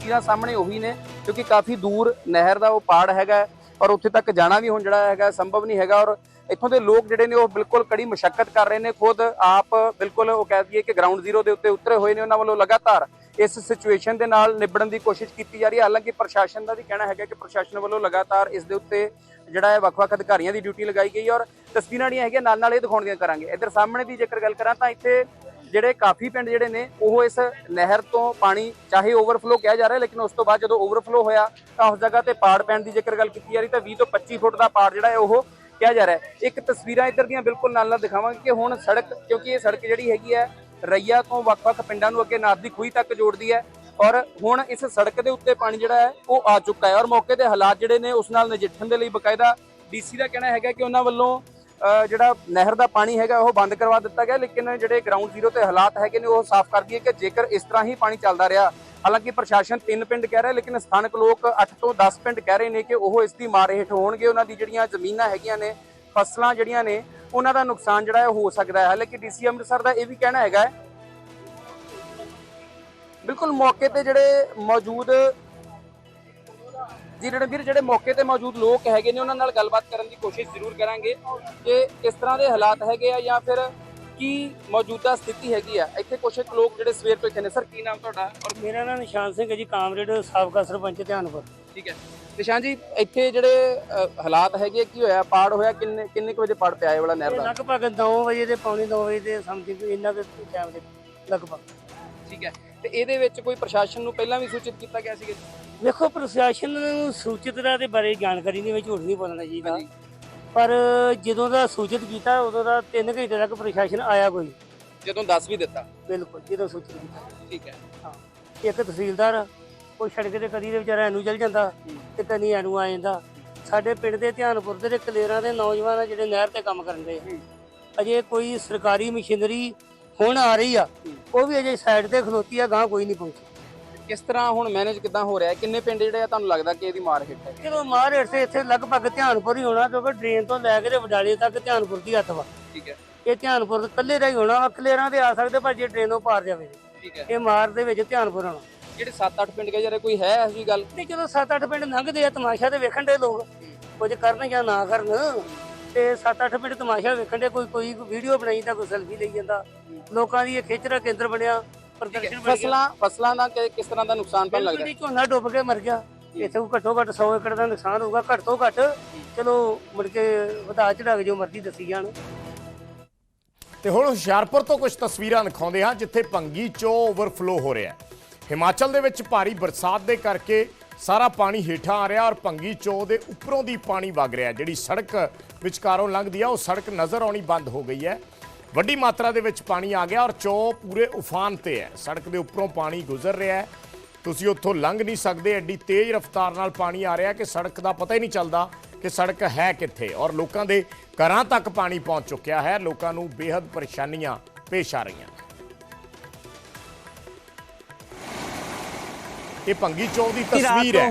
ਤਸਵੀਰਾਂ ਸਾਹਮਣੇ ਉਹੀ ਨੇ, ਕਿਉਂਕਿ ਕਾਫੀ ਦੂਰ ਨਹਿਰ ਦਾ ਉਹ ਪਾੜ ਹੈਗਾ ਔਰ ਉੱਥੇ ਤੱਕ ਜਾਣਾ ਵੀ ਹੁਣ ਜਿਹੜਾ ਹੈਗਾ ਸੰਭਵ ਨਹੀਂ ਹੈਗਾ ਔਰ ਇੱਥੋਂ ਦੇ ਲੋਕ ਜਿਹੜੇ ਨੇ ਉਹ ਬਿਲਕੁਲ ਕੜੀ ਮੁਸ਼ਕਲ ਕਰ ਰਹੇ ਨੇ, ਖੁਦ ਆਪ ਬਿਲਕੁਲ ਉਹ ਕਹਿ ਦਈਏ ਕਿ ਗਰਾਊਂਡ ਜ਼ੀਰੋ ਦੇ ਉੱਤੇ ਉਤਰੇ ਹੋਏ ਨੇ, ਉਹਨਾਂ ਵੱਲੋਂ ਲਗਾਤਾਰ ਇਸ ਸਿਚੁਏਸ਼ਨ ਦੇ ਨਾਲ ਨਿਬੜਨ ਦੀ ਕੋਸ਼ਿਸ਼ ਕੀਤੀ ਜਾ ਰਹੀ ਹੈ। ਹਾਲਾਂਕਿ ਪ੍ਰਸ਼ਾਸਨ ਦਾ ਵੀ ਕਹਿਣਾ ਹੈਗਾ ਕਿ ਪ੍ਰਸ਼ਾਸਨ ਵੱਲੋਂ ਲਗਾਤਾਰ ਇਸ ਦੇ ਉੱਤੇ ਜਿਹੜਾ ਹੈ ਵੱਖ-ਵੱਖ ਅਧਿਕਾਰੀਆਂ ਦੀ ਡਿਊਟੀ ਲਗਾਈ ਗਈ ਔਰ ਤਸਵੀਰਾਂ ਜਿਹੜੀਆਂ ਹੈਗੀਆਂ ਨਾਲ ਨਾਲ ਇਹ ਦਿਖਾਉਣ ਦੀਆਂ ਕਰਾਂਗੇ। ਇੱਧਰ ਸਾਹਮਣੇ ਦੀ ਜੇਕਰ ਗੱਲ ਕਰਾਂ ਤਾਂ ਇੱਥੇ ਜਿਹੜੇ ਕਾਫੀ ਪਿੰਡ ਜਿਹੜੇ ਨੇ, ਉਹ ਇਸ ਨਹਿਰ ਤੋਂ ਪਾਣੀ ਚਾਹੇ ਓਵਰਫਲੋ ਕਿਹਾ ਜਾ ਰਿਹਾ, ਲੇਕਿਨ ਉਸ ਤੋਂ ਬਾਅਦ ਜਦੋਂ ਓਵਰਫਲੋ ਹੋਇਆ, ਤਾਂ ਉਸ ਜਗ੍ਹਾ ਤੇ ਪਾੜ ਪੈਣ ਦੀ ਜੇਕਰ ਗੱਲ ਕੀਤੀ ਜਾ ਰਹੀ, ਤਾਂ 20 ਤੋਂ 25 ਫੁੱਟ ਦਾ ਪਾੜ ਜਿਹੜਾ ਹੈ, ਉਹ ਕਿਹਾ ਜਾ ਰਿਹਾ ਇੱਕ ਤਸਵੀਰਾਂ ਇੱਧਰ ਦੀਆਂ ਬਿਲਕੁਲ ਨਾਲ ਨਾਲ ਦਿਖਾਵਾਂਗੇ ਕਿ ਹੁਣ ਸੜਕ, ਕਿਉਂਕਿ ਇਹ ਸੜਕ ਜਿਹੜੀ ਹੈਗੀ ਹੈ, ਰਈਆ ਤੋਂ ਵੱਖ-ਵੱਖ ਪਿੰਡਾਂ ਨੂੰ ਅੱਗੇ ਨਾਦ ਦੀ ਖੂਹੀ ਤੱਕ ਜੋੜਦੀ ਹੈ ਔਰ ਹੁਣ ਇਸ ਸੜਕ ਦੇ ਉੱਤੇ ਪਾਣੀ ਜਿਹੜਾ ਹੈ, ਉਹ ਆ ਚੁੱਕਾ ਹੈ। ਔਰ ਮੌਕੇ ਦੇ ਹਾਲਾਤ ਜਿਹੜੇ ਨੇ, ਉਸ ਨਾਲ ਨਜਿੱਠਣ ਦੇ ਲਈ ਬਕਾਇਦਾ ਡੀਸੀ ਦਾ ਕਹਿਣਾ ਹੈਗਾ ਕਿ ਉਹਨਾਂ ਵੱਲੋਂ ਜਿਹੜਾ ਨਹਿਰ ਦਾ ਪਾਣੀ ਹੈਗਾ, ਉਹ ਬੰਦ ਕਰਵਾ ਦਿੱਤਾ ਗਿਆ, ਲੇਕਿਨ ਜਿਹੜੇ ਗਰਾਊਂਡ ਜ਼ੀਰੋ ਤੇ ਹਾਲਾਤ ਹੈਗੇ ਨੇ, ਉਹ ਸਾਫ਼ ਕਰ ਦਈਏ ਕਿ ਜੇਕਰ ਇਸ ਤਰ੍ਹਾਂ ਹੀ ਪਾਣੀ ਚੱਲਦਾ ਰਿਹਾ, ਹਾਲਾਂਕਿ ਪ੍ਰਸ਼ਾਸਨ ਤਿੰਨ ਪਿੰਡ ਕਹਿ ਰਿਹਾ, ਲੇਕਿਨ ਸਥਾਨਕ ਲੋਕ 8 ਤੋਂ 10 ਪਿੰਡ ਕਹਿ ਰਹੇ ਨੇ ਕਿ ਉਹ ਇਸ ਦੀ ਮਾਰ ਹੇਠ ਹੋਣਗੇ। ਉਹਨਾਂ ਦੀ ਜਿਹੜੀਆਂ ਜ਼ਮੀਨਾਂ ਹੈਗੀਆਂ ਨੇ, ਫਸਲਾਂ ਜਿਹੜੀਆਂ ਨੇ, ਉਹਨਾਂ ਦਾ ਨੁਕਸਾਨ ਜਿਹੜਾ ਹੈ, ਹੋ ਸਕਦਾ ਹੈ। ਹਾਲਾਂਕਿ ਡੀਸੀ ਅੰਮ੍ਰਿਤਸਰ ਦਾ ਇਹ ਵੀ ਕਹਿਣਾ ਹੈਗਾ ਬਿਲਕੁਲ ਮੌਕੇ ਤੇ ਜਿਹੜੇ ਮੌਜੂਦ ਜੀ ਰਣਵੀਰ ਜਿਹੜੇ ਮੌਕੇ ਤੇ ਮੌਜੂਦ ਲੋਕ ਹੈਗੇ ਨੇ ਉਹਨਾਂ ਨਾਲ ਗੱਲਬਾਤ ਕਰਨ ਦੀ ਕੋਸ਼ਿਸ਼ ਜ਼ਰੂਰ ਕਰਾਂਗੇ ਕਿ ਕਿਸ ਤਰ੍ਹਾਂ ਦੇ ਹਾਲਾਤ ਹੈਗੇ ਆ ਜਾਂ ਫਿਰ ਕੀ ਮੌਜੂਦਾ ਸਥਿਤੀ ਹੈਗੀ ਆ। ਇੱਥੇ ਕੁਝ ਲੋਕ ਜਿਹੜੇ ਸਵੇਰ ਤੋਂ ਇੱਥੇ ਨੇ। ਸਰ ਕੀ ਨਾਮ ਤੁਹਾਡਾ? ਔਰ ਮੇਰਾ ਨਾਮ ਨਿਸ਼ਾਨ ਸਿੰਘ ਹੈ ਜੀ ਕਾਮਰੇਡ ਸਾਬਕਾ ਸਰਪੰਚ ਧਿਆਨਪੁਰ। ਠੀਕ ਹੈ। ਨਿਸ਼ਾਨ ਜੀ ਇੱਥੇ ਜਿਹੜੇ ਅ, ਹਾਲਾਤ ਹੈਗੇ ਕੀ ਹੋਇਆ? ਪਾੜ ਹੋਇਆ? ਕਿੰਨੇ ਕਿੰਨੇ ਕੁ ਵਜੇ ਪਾੜ ਪਿਆ ਇਹ ਵਾਲਾ ਨਹਿਰ ਦਾ? ਲਗਭਗ 9 ਵਜੇ ਦੇ ਪੌਣੇ 9 ਵਜੇ ਦੇ ਸਮਥਿੰਗ ਇੰਨਾ ਕੁ ਟਾਈਮ ਦੇ ਲਗਭਗ। ਠੀਕ ਹੈ। ਤੇ ਇਹਦੇ ਵਿੱਚ ਕੋਈ ਪ੍ਰਸ਼ਾਸਨ ਨੂੰ ਪਹਿਲਾਂ ਵੀ ਸੂਚਿਤ ਕੀਤਾ ਗਿਆ ਸੀਗਾ? ਵੇਖੋ ਪ੍ਰਸ਼ਾਸਨ ਨੂੰ ਸੂਚਿਤ ਦਾ ਬਾਰੇ ਜਾਣਕਾਰੀ ਨਹੀਂ ਵਿੱਚ ਝੂਠ ਨਹੀਂ ਬੋਲਣਾ ਚਾਹੀਦਾ ਹਾਂਜੀ। ਪਰ ਜਦੋਂ ਦਾ ਸੂਚਿਤ ਕੀਤਾ ਉਦੋਂ ਦਾ 3 ਘੰਟੇ ਤੱਕ ਪ੍ਰਸ਼ਾਸਨ ਆਇਆ ਕੋਈ ਜਦੋਂ ਦੱਸ ਵੀ ਦਿੱਤਾ? ਬਿਲਕੁਲ ਜਦੋਂ ਸੂਚਿਤ ਕੀਤਾ। ਠੀਕ ਹੈ। ਹਾਂ। ਇੱਕ ਤਹਿਸੀਲਦਾਰ ਉਹ ਸੜਕ ਤੇ ਕਦੀ ਦੇ ਵਿਚਾਰਾ ਇਹਨੂੰ ਚਲ ਜਾਂਦਾ ਤੇ ਕਦੀ ਇਹਨੂੰ ਆ ਜਾਂਦਾ। ਸਾਡੇ ਪਿੰਡ ਦੇ ਧਿਆਨਪੁਰ ਦੇ ਤੇ ਕਲੇਰਾਂ ਦੇ ਨੌਜਵਾਨ ਆ ਜਿਹੜੇ ਨਹਿਰ ਤੇ ਕੰਮ ਕਰਨ ਦੇ ਅਜੇ ਕੋਈ ਸਰਕਾਰੀ ਮਸ਼ੀਨਰੀ ਹੁਣ ਆ ਰਹੀ ਆ। ਉਹ ਵੀ ਅਜੇ ਸਾਈਡ ਤੇ ਖਲੋਤੀ ਆ ਗਾਂ ਕੋਈ ਨਹੀਂ ਪਹੁੰਚੀ। ਕਿਸ ਤਰ੍ਹਾਂ ਹੁਣ ਮੈਨੇਜ ਕਿਦਾਂ ਹੋ ਰਿਹਾ? ਹੈ ਕਿੰਨੇ ਪਿੰਡ ਜਿਹੜੇ ਆ ਤੁਹਾਨੂੰ ਲੱਗਦਾ ਕਿ ਇਹਦੀ ਮਾਰ ਹਿੱਟ ਹੈ? ਜਦੋਂ ਮਾਰ ਇੱਥੇ ਇੱਥੇ ਲਗਭਗ ਧਿਆਨਪੁਰ ਹੀ ਹੋਣਾ ਕਿਉਂਕਿ ਡਰੇਨ ਤੋਂ ਲੈ ਕੇ ਤੇ ਵਡਾਲੇ ਤੱਕ ਧਿਆਨਪੁਰ ਦੀ ਹੱਥ ਵਾ। ਠੀਕ ਹੈ। ਇਹ ਧਿਆਨਪੁਰ ਇਕੱਲੇ ਦਾ ਹੀ ਹੋਣਾ ਵਾ ਕਲੇਰਾਂ ਤੇ ਆ ਸਕਦੇ ਪਰ ਜੇ ਟ੍ਰੇਨੋਂ ਪਾਰ ਜਾਵੇ। ਠੀਕ ਹੈ। ਇਹ ਮਾਰ ਦੇ ਵਿੱਚ ਧਿਆਨਪੁਰ ਹੋਣਾ ਜਿਹੜੇ 7-8 ਪਿੰਡ ਗਏ ਜਿਹੜੇ ਕੋਈ ਹੈ ਇਹੋ ਜਿਹੀ ਗੱਲ? ਨਹੀਂ ਜਦੋਂ 7-8 ਪਿੰਡ ਲੰਘਦੇ ਆ ਤਮਾਸ਼ਾ ਤੇ ਵੇਖਣ ਦੇ ਲੋਕ ਕੁਝ ਕਰਨ ਜਾਂ ਨਾ ਕਰਨ। ਤੇ 7-8 ਪਿੰਡ ਤਮਾਸ਼ਾ ਵੇਖਣ ਦੇ ਕੋਈ ਕੋਈ ਵੀਡੀਓ ਬਣਾਈ ਤਾਂ ਕੋਈ ਸੈਲਫੀ ਲਈ ਜਾਂਦਾ। ਲੋਕਾਂ ਦੀ ਇਹ ਖੇਚਰਾ ਕੇਂਦਰ ਬਣਿਆ ਪ੍ਰਦਰਸ਼ਨ ਬਣ ਗਿਆ। ਫਸਲਾਂ ਫਸਲਾਂ ਦਾ ਕਿ- ਕਿਸ ਤਰ੍ਹਾਂ ਦਾ ਨੁਕਸਾਨ ਬਿਲਕੁਲ ਲੱਗਦਾ? ਜੀ, ਝੋਨਾ ਡੁੱਬ ਕੇ ਮਰ ਗਿਆ। ਇੱਥੇ ਕੋਈ ਘੱਟੋ ਘੱਟ 100 ਏਕੜ ਦਾ ਨੁਕਸਾਨ ਹੋਊਗਾ ਘੱਟ ਤੋਂ ਘੱਟ ਚਲੋ ਮੁੜ ਕੇ ਵਧਾ ਚੜਾ ਕੇ ਜੋ ਮਰਜ਼ੀ ਦੱਸੀ ਜਾਣ। ਤੇ ਹੁਣ ਹੁਸ਼ਿਆਰਪੁਰ ਤੋਂ ਕੁਝ ਤਸਵੀਰਾਂ ਦਿਖਾਉਂਦੇ ਹਾਂ ਜਿੱਥੇ ਭੰਗੀ ਚੋ ਓਵਰਫਲੋ ਹੋ ਰਿਹਾ ਹੈ। ਹਿਮਾਚਲ ਦੇ ਵਿੱਚ ਭਾਰੀ ਬਰਸਾਤ ਦੇ ਕਰਕੇ ਸਾਰਾ ਪਾਣੀ ਹੇਠਾਂ ਆ ਰਿਹਾ ਔਰ ਭੰਗੀ ਚੋ ਦੇ ਉੱਪਰੋਂ ਦੀ ਪਾਣੀ ਵਗ ਰਿਹਾ ਜਿਹੜੀ ਸੜਕ ਵਿਚਕਾਰੋਂ ਲੰਘਦੀ ਆ, ਉਹ ਸੜਕ ਨਜ਼ਰ ਆਉਣੀ ਬੰਦ ਹੋ ਗਈ ਹੈ। ਵੱਡੀ ਮਾਤਰਾ ਦੇ ਵਿੱਚ ਪਾਣੀ ਆ ਗਿਆ ਔਰ ਚੋ ਪੂਰੇ ਉਫਾਨ ਤੇ ਹੈ। ਸੜਕ ਦੇ ਉੱਪਰੋਂ ਪਾਣੀ ਗੁਜ਼ਰ ਰਿਹਾ ਹੈ। ਤੁਸੀਂ ਉੱਥੋਂ ਲੰਘ ਨਹੀਂ ਸਕਦੇ, ਐਡੀ ਤੇਜ਼ ਰਫ਼ਤਾਰ ਨਾਲ ਪਾਣੀ ਆ ਰਿਹਾ ਕਿ ਸੜਕ ਦਾ ਪਤਾ ਹੀ ਨਹੀਂ ਚੱਲਦਾ ਕਿ ਸੜਕ ਹੈ ਕਿੱਥੇ ਔਰ ਲੋਕਾਂ ਦੇ ਘਰਾਂ ਤੱਕ ਪਾਣੀ ਪਹੁੰਚ ਚੁੱਕਿਆ ਹੈ। ਲੋਕਾਂ ਨੂੰ ਬੇहद ਪਰੇਸ਼ਾਨੀਆਂ ਪੇਸ਼ ਆ ਰਹੀਆਂ। ਇਹ ਭੰਗੀ ਚੌਕ ਦੀ ਤਸਵੀਰ ਹੈ।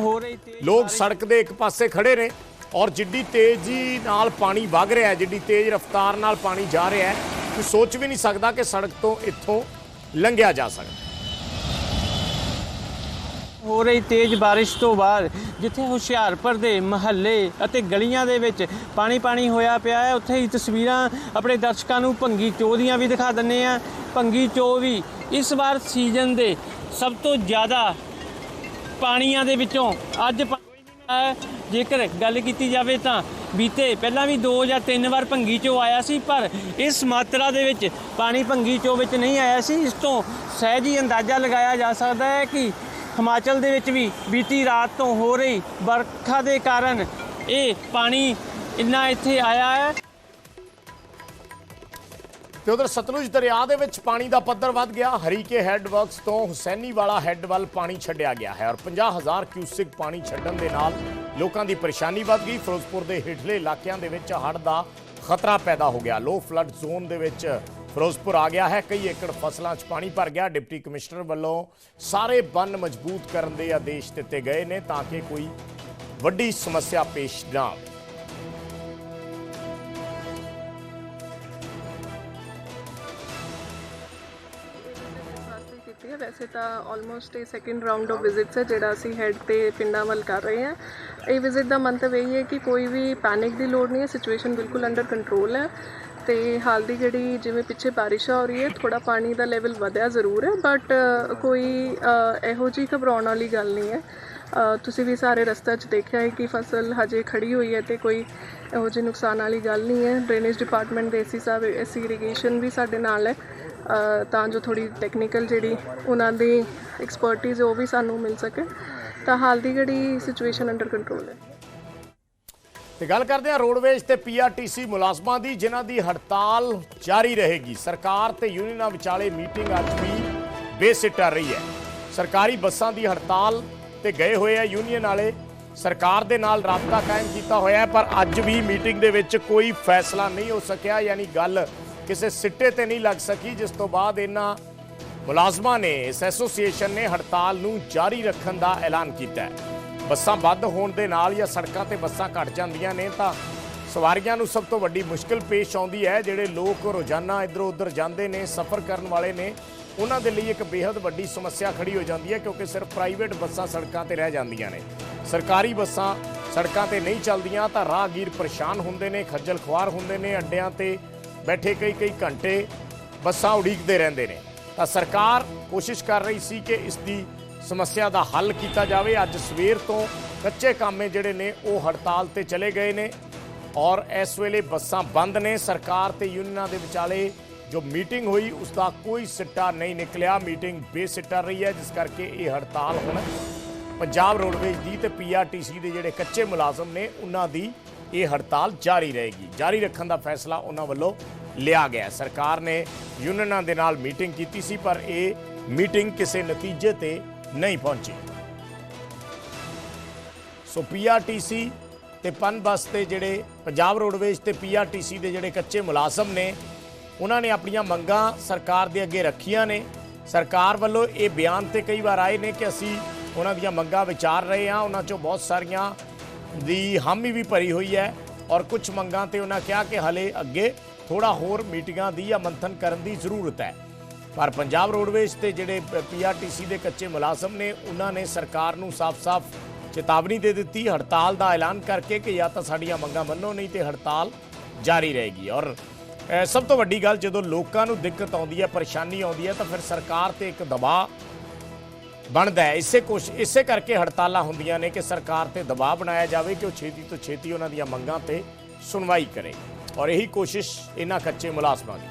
ਲੋਕ ਸੜਕ ਦੇ ਇੱਕ ਪਾਸੇ ਖੜੇ ਨੇ ਔਰ ਜਿੱਡੀ ਤੇਜ਼ੀ ਨਾਲ ਪਾਣੀ ਵਗ ਰਿਹਾ ਹੈ ਜਿੱਡੀ ਤੇਜ਼ ਰਫ਼ਤਾਰ ਨਾਲ ਪਾਣੀ ਜਾ ਰਿਹਾ ਹੈ ਕੋਈ ਸੋਚ ਵੀ ਨਹੀਂ ਸਕਦਾ ਕਿ ਸੜਕ ਤੋਂ ਇੱਥੋਂ ਲੰਘਿਆ ਜਾ ਸਕਦਾ। ਹੋ ਰਹੀ ਤੇਜ਼ ਬਾਰਿਸ਼ ਤੋਂ ਬਾਅਦ ਜਿੱਥੇ ਹੁਸ਼ਿਆਰਪੁਰ ਦੇ ਮਹੱਲੇ ਅਤੇ ਗਲੀਆਂ ਦੇ ਵਿੱਚ ਪਾਣੀ ਪਾਣੀ ਹੋਇਆ ਪਿਆ ਹੈ ਉੱਥੇ ਹੀ ਤਸਵੀਰਾਂ ਆਪਣੇ ਦਰਸ਼ਕਾਂ ਨੂੰ ਭੰਗੀ ਚੋ ਦੀਆਂ ਵੀ ਦਿਖਾ ਦਿੰਨੇ ਆ ਭੰਗੀ ਚੋ ਵੀ ਇਸ ਵਾਰ ਸੀਜ਼ਨ ਦੇ ਸਭ ਤੋਂ ਜ਼ਿਆਦਾ ਪਾਣੀਆਂ ਦੇ ਵਿੱਚੋਂ ਅੱਜ ਪਾ- ਹੈ। ਜੇਕਰ ਗੱਲ ਕੀਤੀ ਜਾਵੇ ਤਾਂ ਬੀਤੇ ਪਹਿਲਾਂ ਵੀ ਦੋ ਜਾਂ ਤਿੰਨ ਵਾਰ ਭੰਗੀ ਚੋ ਆਇਆ ਸੀ, ਪਰ ਇਸ ਮਾਤਰਾ ਦੇ ਵਿੱਚ ਪਾਣੀ ਭੰਗੀ ਚੋ ਵਿੱਚ ਨਹੀਂ ਆਇਆ ਸੀ ਇਸ ਤੋਂ ਸਹਿਜ ਹੀ ਅੰਦਾਜ਼ਾ ਲਗਾਇਆ ਜਾ ਸਕਦਾ ਹੈ ਕਿ ਹਿਮਾਚਲ ਦੇ ਵਿੱਚ ਵੀ ਬੀਤੀ ਰਾਤ ਤੋਂ ਹੋ ਰਹੀ ਵਰਖਾ ਦੇ ਕਾਰਨ ਇਹ ਪਾਣੀ ਇੰਨਾ ਇੱਥੇ ਆਇਆ ਹੈ ਤੇ ਉਧਰ ਸਤਲੁਜ ਦਰਿਆ ਦੇ ਵਿੱਚ ਪਾਣੀ ਦਾ ਪੱਧਰ ਵੱਧ ਗਿਆ। ਹਰੀਕੇ ਹੈੱਡ ਵਰਕਸ ਤੋਂ ਹੁਸੈਨੀ ਵਾਲਾ ਹੈੱਡ ਵੱਲ ਪਾਣੀ ਛੱਡਿਆ ਗਿਆ ਹੈ ਔਰ 50000 ਕਿਊਸਿਕ ਪਾਣੀ ਛੱਡਣ ਦੇ ਨਾਲ ਲੋਕਾਂ ਦੀ ਪਰੇਸ਼ਾਨੀ ਵੱਧ ਗਈ। ਫਿਰੋਜ਼ਪੁਰ ਦੇ ਹੇਠਲੇ ਇਲਾਕਿਆਂ ਦੇ ਵਿੱਚ ਹੜ੍ਹ ਦਾ ਖਤਰਾ ਪੈਦਾ ਹੋ ਗਿਆ। ਲੋ ਫਲੱਡ ਜ਼ੋਨ ਦੇ ਵਿੱਚ ਫਿਰੋਜ਼ਪੁਰ ਆ ਗਿਆ ਹੈ। ਕਈ ਏਕੜ ਫਸਲਾਂ 'ਚ ਪਾਣੀ ਭਰ ਗਿਆ। ਡਿਪਟੀ ਕਮਿਸ਼ਨਰ ਵੱਲੋਂ ਸਾਰੇ ਬੰਨ ਮਜ਼ਬੂਤ ਕਰਨ ਦੇ ਆਦੇਸ਼ ਦਿੱਤੇ ਗਏ ਨੇ ਤਾਂ ਕਿ ਕੋਈ ਵੱਡੀ ਸਮੱਸਿਆ ਪੇਸ਼ ਨਾ ਆਵੇ। ਵੈਸੇ ਤਾਂ ਆਲਮੋਸਟ ਇਹ ਸੈਕਿੰਡ ਰਾਉਂਡ ਆਫ ਵਿਜ਼ਿਟਸ ਹੈ, ਜਿਹੜਾ ਅਸੀਂ ਹੈੱਡ ਤੇ ਪਿੰਡਾਂ ਵੱਲ ਕਰ ਰਹੇ ਹਾਂ। ਇਹ ਵਿਜ਼ਿਟ ਦਾ ਮੰਤਵ ਇਹ ਹੈ ਕਿ ਕੋਈ ਵੀ ਪੈਨਿਕ ਦੀ ਲੋੜ ਨਹੀਂ ਹੈ ਸਿਚੁਏਸ਼ਨ ਬਿਲਕੁਲ ਅੰਡਰ ਕੰਟਰੋਲ ਹੈ। ਤੇ ਹਾਲ ਦੀ ਜਿਹੜੀ ਜਿਵੇਂ ਪਿੱਛੇ ਬਾਰਿਸ਼ ਹੋ ਰਹੀ ਹੈ ਥੋੜਾ ਪਾਣੀ ਦਾ ਲੈਵਲ ਵਧਿਆ ਜ਼ਰੂਰ ਹੈ ਬਟ ਕੋਈ ਇਹੋ ਜਿਹੀ ਘਬਰਾਉਣ ਵਾਲੀ ਗੱਲ ਨਹੀਂ ਹੈ। ਤੁਸੀਂ ਵੀ ਸਾਰੇ ਰਸਤੇ 'ਚ ਦੇਖਿਆ ਹੈ ਕਿ ਫਸਲ ਹਜੇ ਖੜੀ ਹੋਈ ਹੈ ਤੇ ਕੋਈ ਇਹੋ ਜਿਹੀ ਨੁਕਸਾਨ ਵਾਲੀ ਗੱਲ ਨਹੀਂ ਹੈ। ਡਰੇਨੇਜ ਡਿਪਾਰਟਮੈਂਟ ਦੇ ਐਸੀ ਸਾਹਿਬ ਐਸੀ ਇਰੀਗੇਸ਼ਨ ਵੀ ਸਾਡੇ ਨਾਲ ਹੈ। ਤਾਂ ਜੋ ਥੋੜੀ ਟੈਕਨੀਕਲ ਜਿਹੜੀ ਉਹਨਾਂ ਦੀ ਐਕਸਪਰਟਿਜ਼ ਉਹ ਵੀ ਸਾਨੂੰ ਮਿਲ ਸਕੇ। ਤਾਂ ਹਾਲ ਦੀ ਜਿਹੜੀ ਸਿਚੁਏਸ਼ਨ ਅੰਡਰ ਕੰਟਰੋਲ ਹੈ। ਤੇ ਗੱਲ ਕਰਦੇ ਹਾਂ ਰੋਡਵੇਜ਼ ਤੇ ਪੀਆਰਟੀਸੀ ਮੁਲਾਜ਼ਮਾਂ ਦੀ, ਜਿਨ੍ਹਾਂ ਦੀ ਹੜਤਾਲ ਜਾਰੀ ਰਹੇਗੀ। ਸਰਕਾਰ ਤੇ ਯੂਨੀਅਨਾਂ ਵਿਚਾਲੇ ਮੀਟਿੰਗ ਅੱਜ ਵੀ ਬੇਸਿੱਟਾ ਰਹੀ ਹੈ। ਸਰਕਾਰੀ ਬੱਸਾਂ ਦੀ ਹੜਤਾਲ ਤੇ ਗਏ ਹੋਏ ਆ ਯੂਨੀਅਨ ਵਾਲੇ। ਸਰਕਾਰ ਦੇ ਨਾਲ ਰਾਬਤਾ ਕਾਇਮ ਕੀਤਾ ਹੋਇਆ ਪਰ ਅੱਜ ਵੀ ਮੀਟਿੰਗ ਦੇ ਵਿੱਚ ਕੋਈ ਫੈਸਲਾ ਨਹੀਂ ਹੋ ਸਕਿਆ। ਯਾਨੀ ਗੱਲ ਕਿਸੇ ਸਿੱਟੇ ਤੇ ਨਹੀਂ ਲੱਗ ਸਕੀ, ਜਿਸ ਤੋਂ ਬਾਅਦ ਇਹਨਾਂ ਮੁਲਾਜ਼ਮਾਂ ਨੇ, ਇਸ ਐਸੋਸੀਏਸ਼ਨ ਨੇ ਹੜਤਾਲ ਨੂੰ ਜਾਰੀ ਰੱਖਣ ਦਾ ਐਲਾਨ ਕੀਤਾ ਹੈ। ਬੱਸਾਂ ਵੱਧ ਹੋਣ ਦੇ ਨਾਲ ਜਾਂ ਸੜਕਾਂ ਤੇ ਬੱਸਾਂ ਘਟ ਜਾਂਦੀਆਂ ਨੇ, ਤਾਂ ਸਵਾਰੀਆਂ ਨੂੰ ਸਭ ਤੋਂ ਵੱਡੀ ਮੁਸ਼ਕਲ ਪੇਸ਼ ਆਉਂਦੀ ਹੈ। ਜਿਹੜੇ ਲੋਕ ਰੋਜ਼ਾਨਾ ਇੱਧਰੋਂ ਉੱਧਰ ਜਾਂਦੇ ਨੇ, ਸਫ਼ਰ ਕਰਨ ਵਾਲੇ ਨੇ, ਉਹਨਾਂ ਦੇ ਲਈ ਇੱਕ ਬੇहद ਵੱਡੀ ਸਮੱਸਿਆ ਖੜੀ ਹੋ ਜਾਂਦੀ ਹੈ, ਕਿਉਂਕਿ ਸਿਰਫ ਪ੍ਰਾਈਵੇਟ ਬੱਸਾਂ ਸੜਕਾਂ ਤੇ ਰਹਿ ਜਾਂਦੀਆਂ ਨੇ। ਸਰਕਾਰੀ ਬੱਸਾਂ ਸੜਕਾਂ ਤੇ ਨਹੀਂ ਚੱਲਦੀਆਂ, ਤਾਂ ਰਾਹਗੀਰ ਪਰੇਸ਼ਾਨ ਹੁੰਦੇ ਨੇ, ਖੱਜਲ ਖੁਆਰ ਹੁੰਦੇ ਨੇ, ਅੱਡਿਆਂ ਤੇ ਬੈਠੇ ਕਈ ਕਈ ਘੰਟੇ ਬੱਸਾਂ ਉਡੀਕਦੇ ਰਹਿੰਦੇ ਨੇ। ਤਾਂ ਸਰਕਾਰ ਕੋਸ਼ਿਸ਼ ਕਰ ਰਹੀ ਸੀ ਕਿ ਇਸ ਦੀ ਸਮੱਸਿਆ ਦਾ ਹੱਲ ਕੀਤਾ ਜਾਵੇ। ਅੱਜ ਸਵੇਰ ਤੋਂ ਕੱਚੇ ਕਾਮੇ ਜਿਹੜੇ ਨੇ, ਉਹ ਹੜਤਾਲ ਤੇ ਚਲੇ ਗਏ ਨੇ ਔਰ ਇਸ ਵੇਲੇ ਬੱਸਾਂ ਬੰਦ ਨੇ। ਸਰਕਾਰ ਤੇ ਯੂਨੀਅਨਾਂ ਦੇ ਵਿਚਾਲੇ ਜੋ ਮੀਟਿੰਗ ਹੋਈ ਉਸ ਦਾ ਕੋਈ ਸਿੱਟਾ ਨਹੀਂ ਨਿਕਲਿਆ। ਮੀਟਿੰਗ ਬੇਸਿੱਟਾ ਰਹੀ ਹੈ, ਜਿਸ ਕਰਕੇ ਇਹ ਹੜਤਾਲ ਹੁਣ ਪੰਜਾਬ ਰੋਡਵੇਜ਼ ਦੀ ਤੇ ਪੀਆਰਟੀਸੀ ਦੇ ਜਿਹੜੇ ਕੱਚੇ ਮੁਲਾਜ਼ਮ ਨੇ, ਉਹਨਾਂ ਦੀ ਇਹ ਹੜਤਾਲ ਜਾਰੀ ਰਹੇਗੀ। ਜਾਰੀ ਰੱਖਣ ਦਾ ਫੈਸਲਾ ਉਹਨਾਂ ਵੱਲੋਂ ਲਿਆ ਗਿਆ ਸਰਕਾਰ ਨੇ ਯੂਨੀਅਨਾਂ ਦੇ ਨਾਲ ਮੀਟਿੰਗ ਕੀਤੀ ਸੀ, ਪਰ ਇਹ ਮੀਟਿੰਗ ਕਿਸੇ ਨਤੀਜੇ ਤੇ ਨਹੀਂ ਪਹੁੰਚੀ। ਸੋ ਪੀਆਰਟੀਸੀ ਤੇ ਪਨ ਬੱਸ ਤੇ ਜਿਹੜੇ ਪੰਜਾਬ ਰੋਡਵੇਜ਼ ਤੇ ਪੀਆਰਟੀਸੀ ਦੇ ਜਿਹੜੇ ਕੱਚੇ ਮੁਲਾਜ਼ਮ ਨੇ, ਉਹਨਾਂ ਨੇ ਆਪਣੀਆਂ ਮੰਗਾਂ ਸਰਕਾਰ ਦੇ ਅੱਗੇ ਰੱਖੀਆਂ ਨੇ। ਸਰਕਾਰ ਵੱਲੋਂ ਇਹ ਬਿਆਨ ਤੇ ਕਈ ਵਾਰ ਆਏ ਨੇ ਕਿ ਅਸੀਂ ਉਹਨਾਂ ਦੀਆਂ ਮੰਗਾਂ ਵਿਚਾਰ ਰਹੇ ਹਾਂ। ਉਹਨਾਂ ਚੋਂ ਬਹੁਤ ਸਾਰੀਆਂ ਦੀ ਹਾਮੀ ਵੀ ਭਰੀ ਹੋਈ ਹੈ ਔਰ ਕੁਝ ਮੰਗਾਂ ਤੇ ਉਹਨਾਂ ਕਿਹਾ ਕਿ ਹਲੇ ਅੱਗੇ ਥੋੜਾ ਹੋਰ ਮੀਟਿੰਗਾਂ ਦੀ ਜਾਂ ਮੰਥਨ ਕਰਨ ਦੀ ਜ਼ਰੂਰਤ ਹੈ। ਪਰ ਪੰਜਾਬ ਰੋਡਵੇਜ਼ ਤੇ ਜਿਹੜੇ ਪੀਆਰਟੀਸੀ ਦੇ ਕੱਚੇ ਮੁਲਾਜ਼ਮ ਨੇ, ਉਹਨਾਂ ਨੇ ਸਰਕਾਰ ਨੂੰ ਸਾਫ਼-ਸਾਫ਼ ਚੇਤਾਵਨੀ ਦੇ ਦਿੱਤੀ। ਹੜਤਾਲ ਦਾ ਐਲਾਨ ਕਰਕੇ ਕਿ ਜਾਂ ਤਾਂ ਸਾਡੀਆਂ ਮੰਗਾਂ ਮੰਨੋ, ਨਹੀਂ ਤੇ ਹੜਤਾਲ ਜਾਰੀ ਰਹੇਗੀ। ਔਰ ਸਭ ਤੋਂ ਵੱਡੀ ਗੱਲ ਜਦੋਂ ਲੋਕਾਂ ਨੂੰ ਦਿੱਕਤ ਆਉਂਦੀ ਹੈ, ਪਰੇਸ਼ਾਨੀ ਆਉਂਦੀ ਹੈ, ਤਾਂ ਫਿਰ ਸਰਕਾਰ ਤੇ ਇੱਕ ਦਬਾਅ ਬਣਦਾ ਹੈ। ਇਸੇ ਕੋਸ਼ ਇਸੇ ਕਰਕੇ ਹੜਤਾਲਾਂ ਹੁੰਦੀਆਂ ਨੇ ਕਿ ਸਰਕਾਰ ਤੇ ਦਬਾਅ ਬਣਾਇਆ ਜਾਵੇ ਕਿ ਉਹ ਛੇਤੀ ਤੋਂ ਛੇਤੀ ਉਹਨਾਂ ਦੀਆਂ ਮੰਗਾਂ ਤੇ ਸੁਣਵਾਈ ਕਰੇ। ਔਰ ਇਹੀ ਕੋਸ਼ਿਸ਼ ਇਹਨਾਂ ਕੱਚੇ ਮੁਲਾਜ਼ਮਾਂ ਦੀ।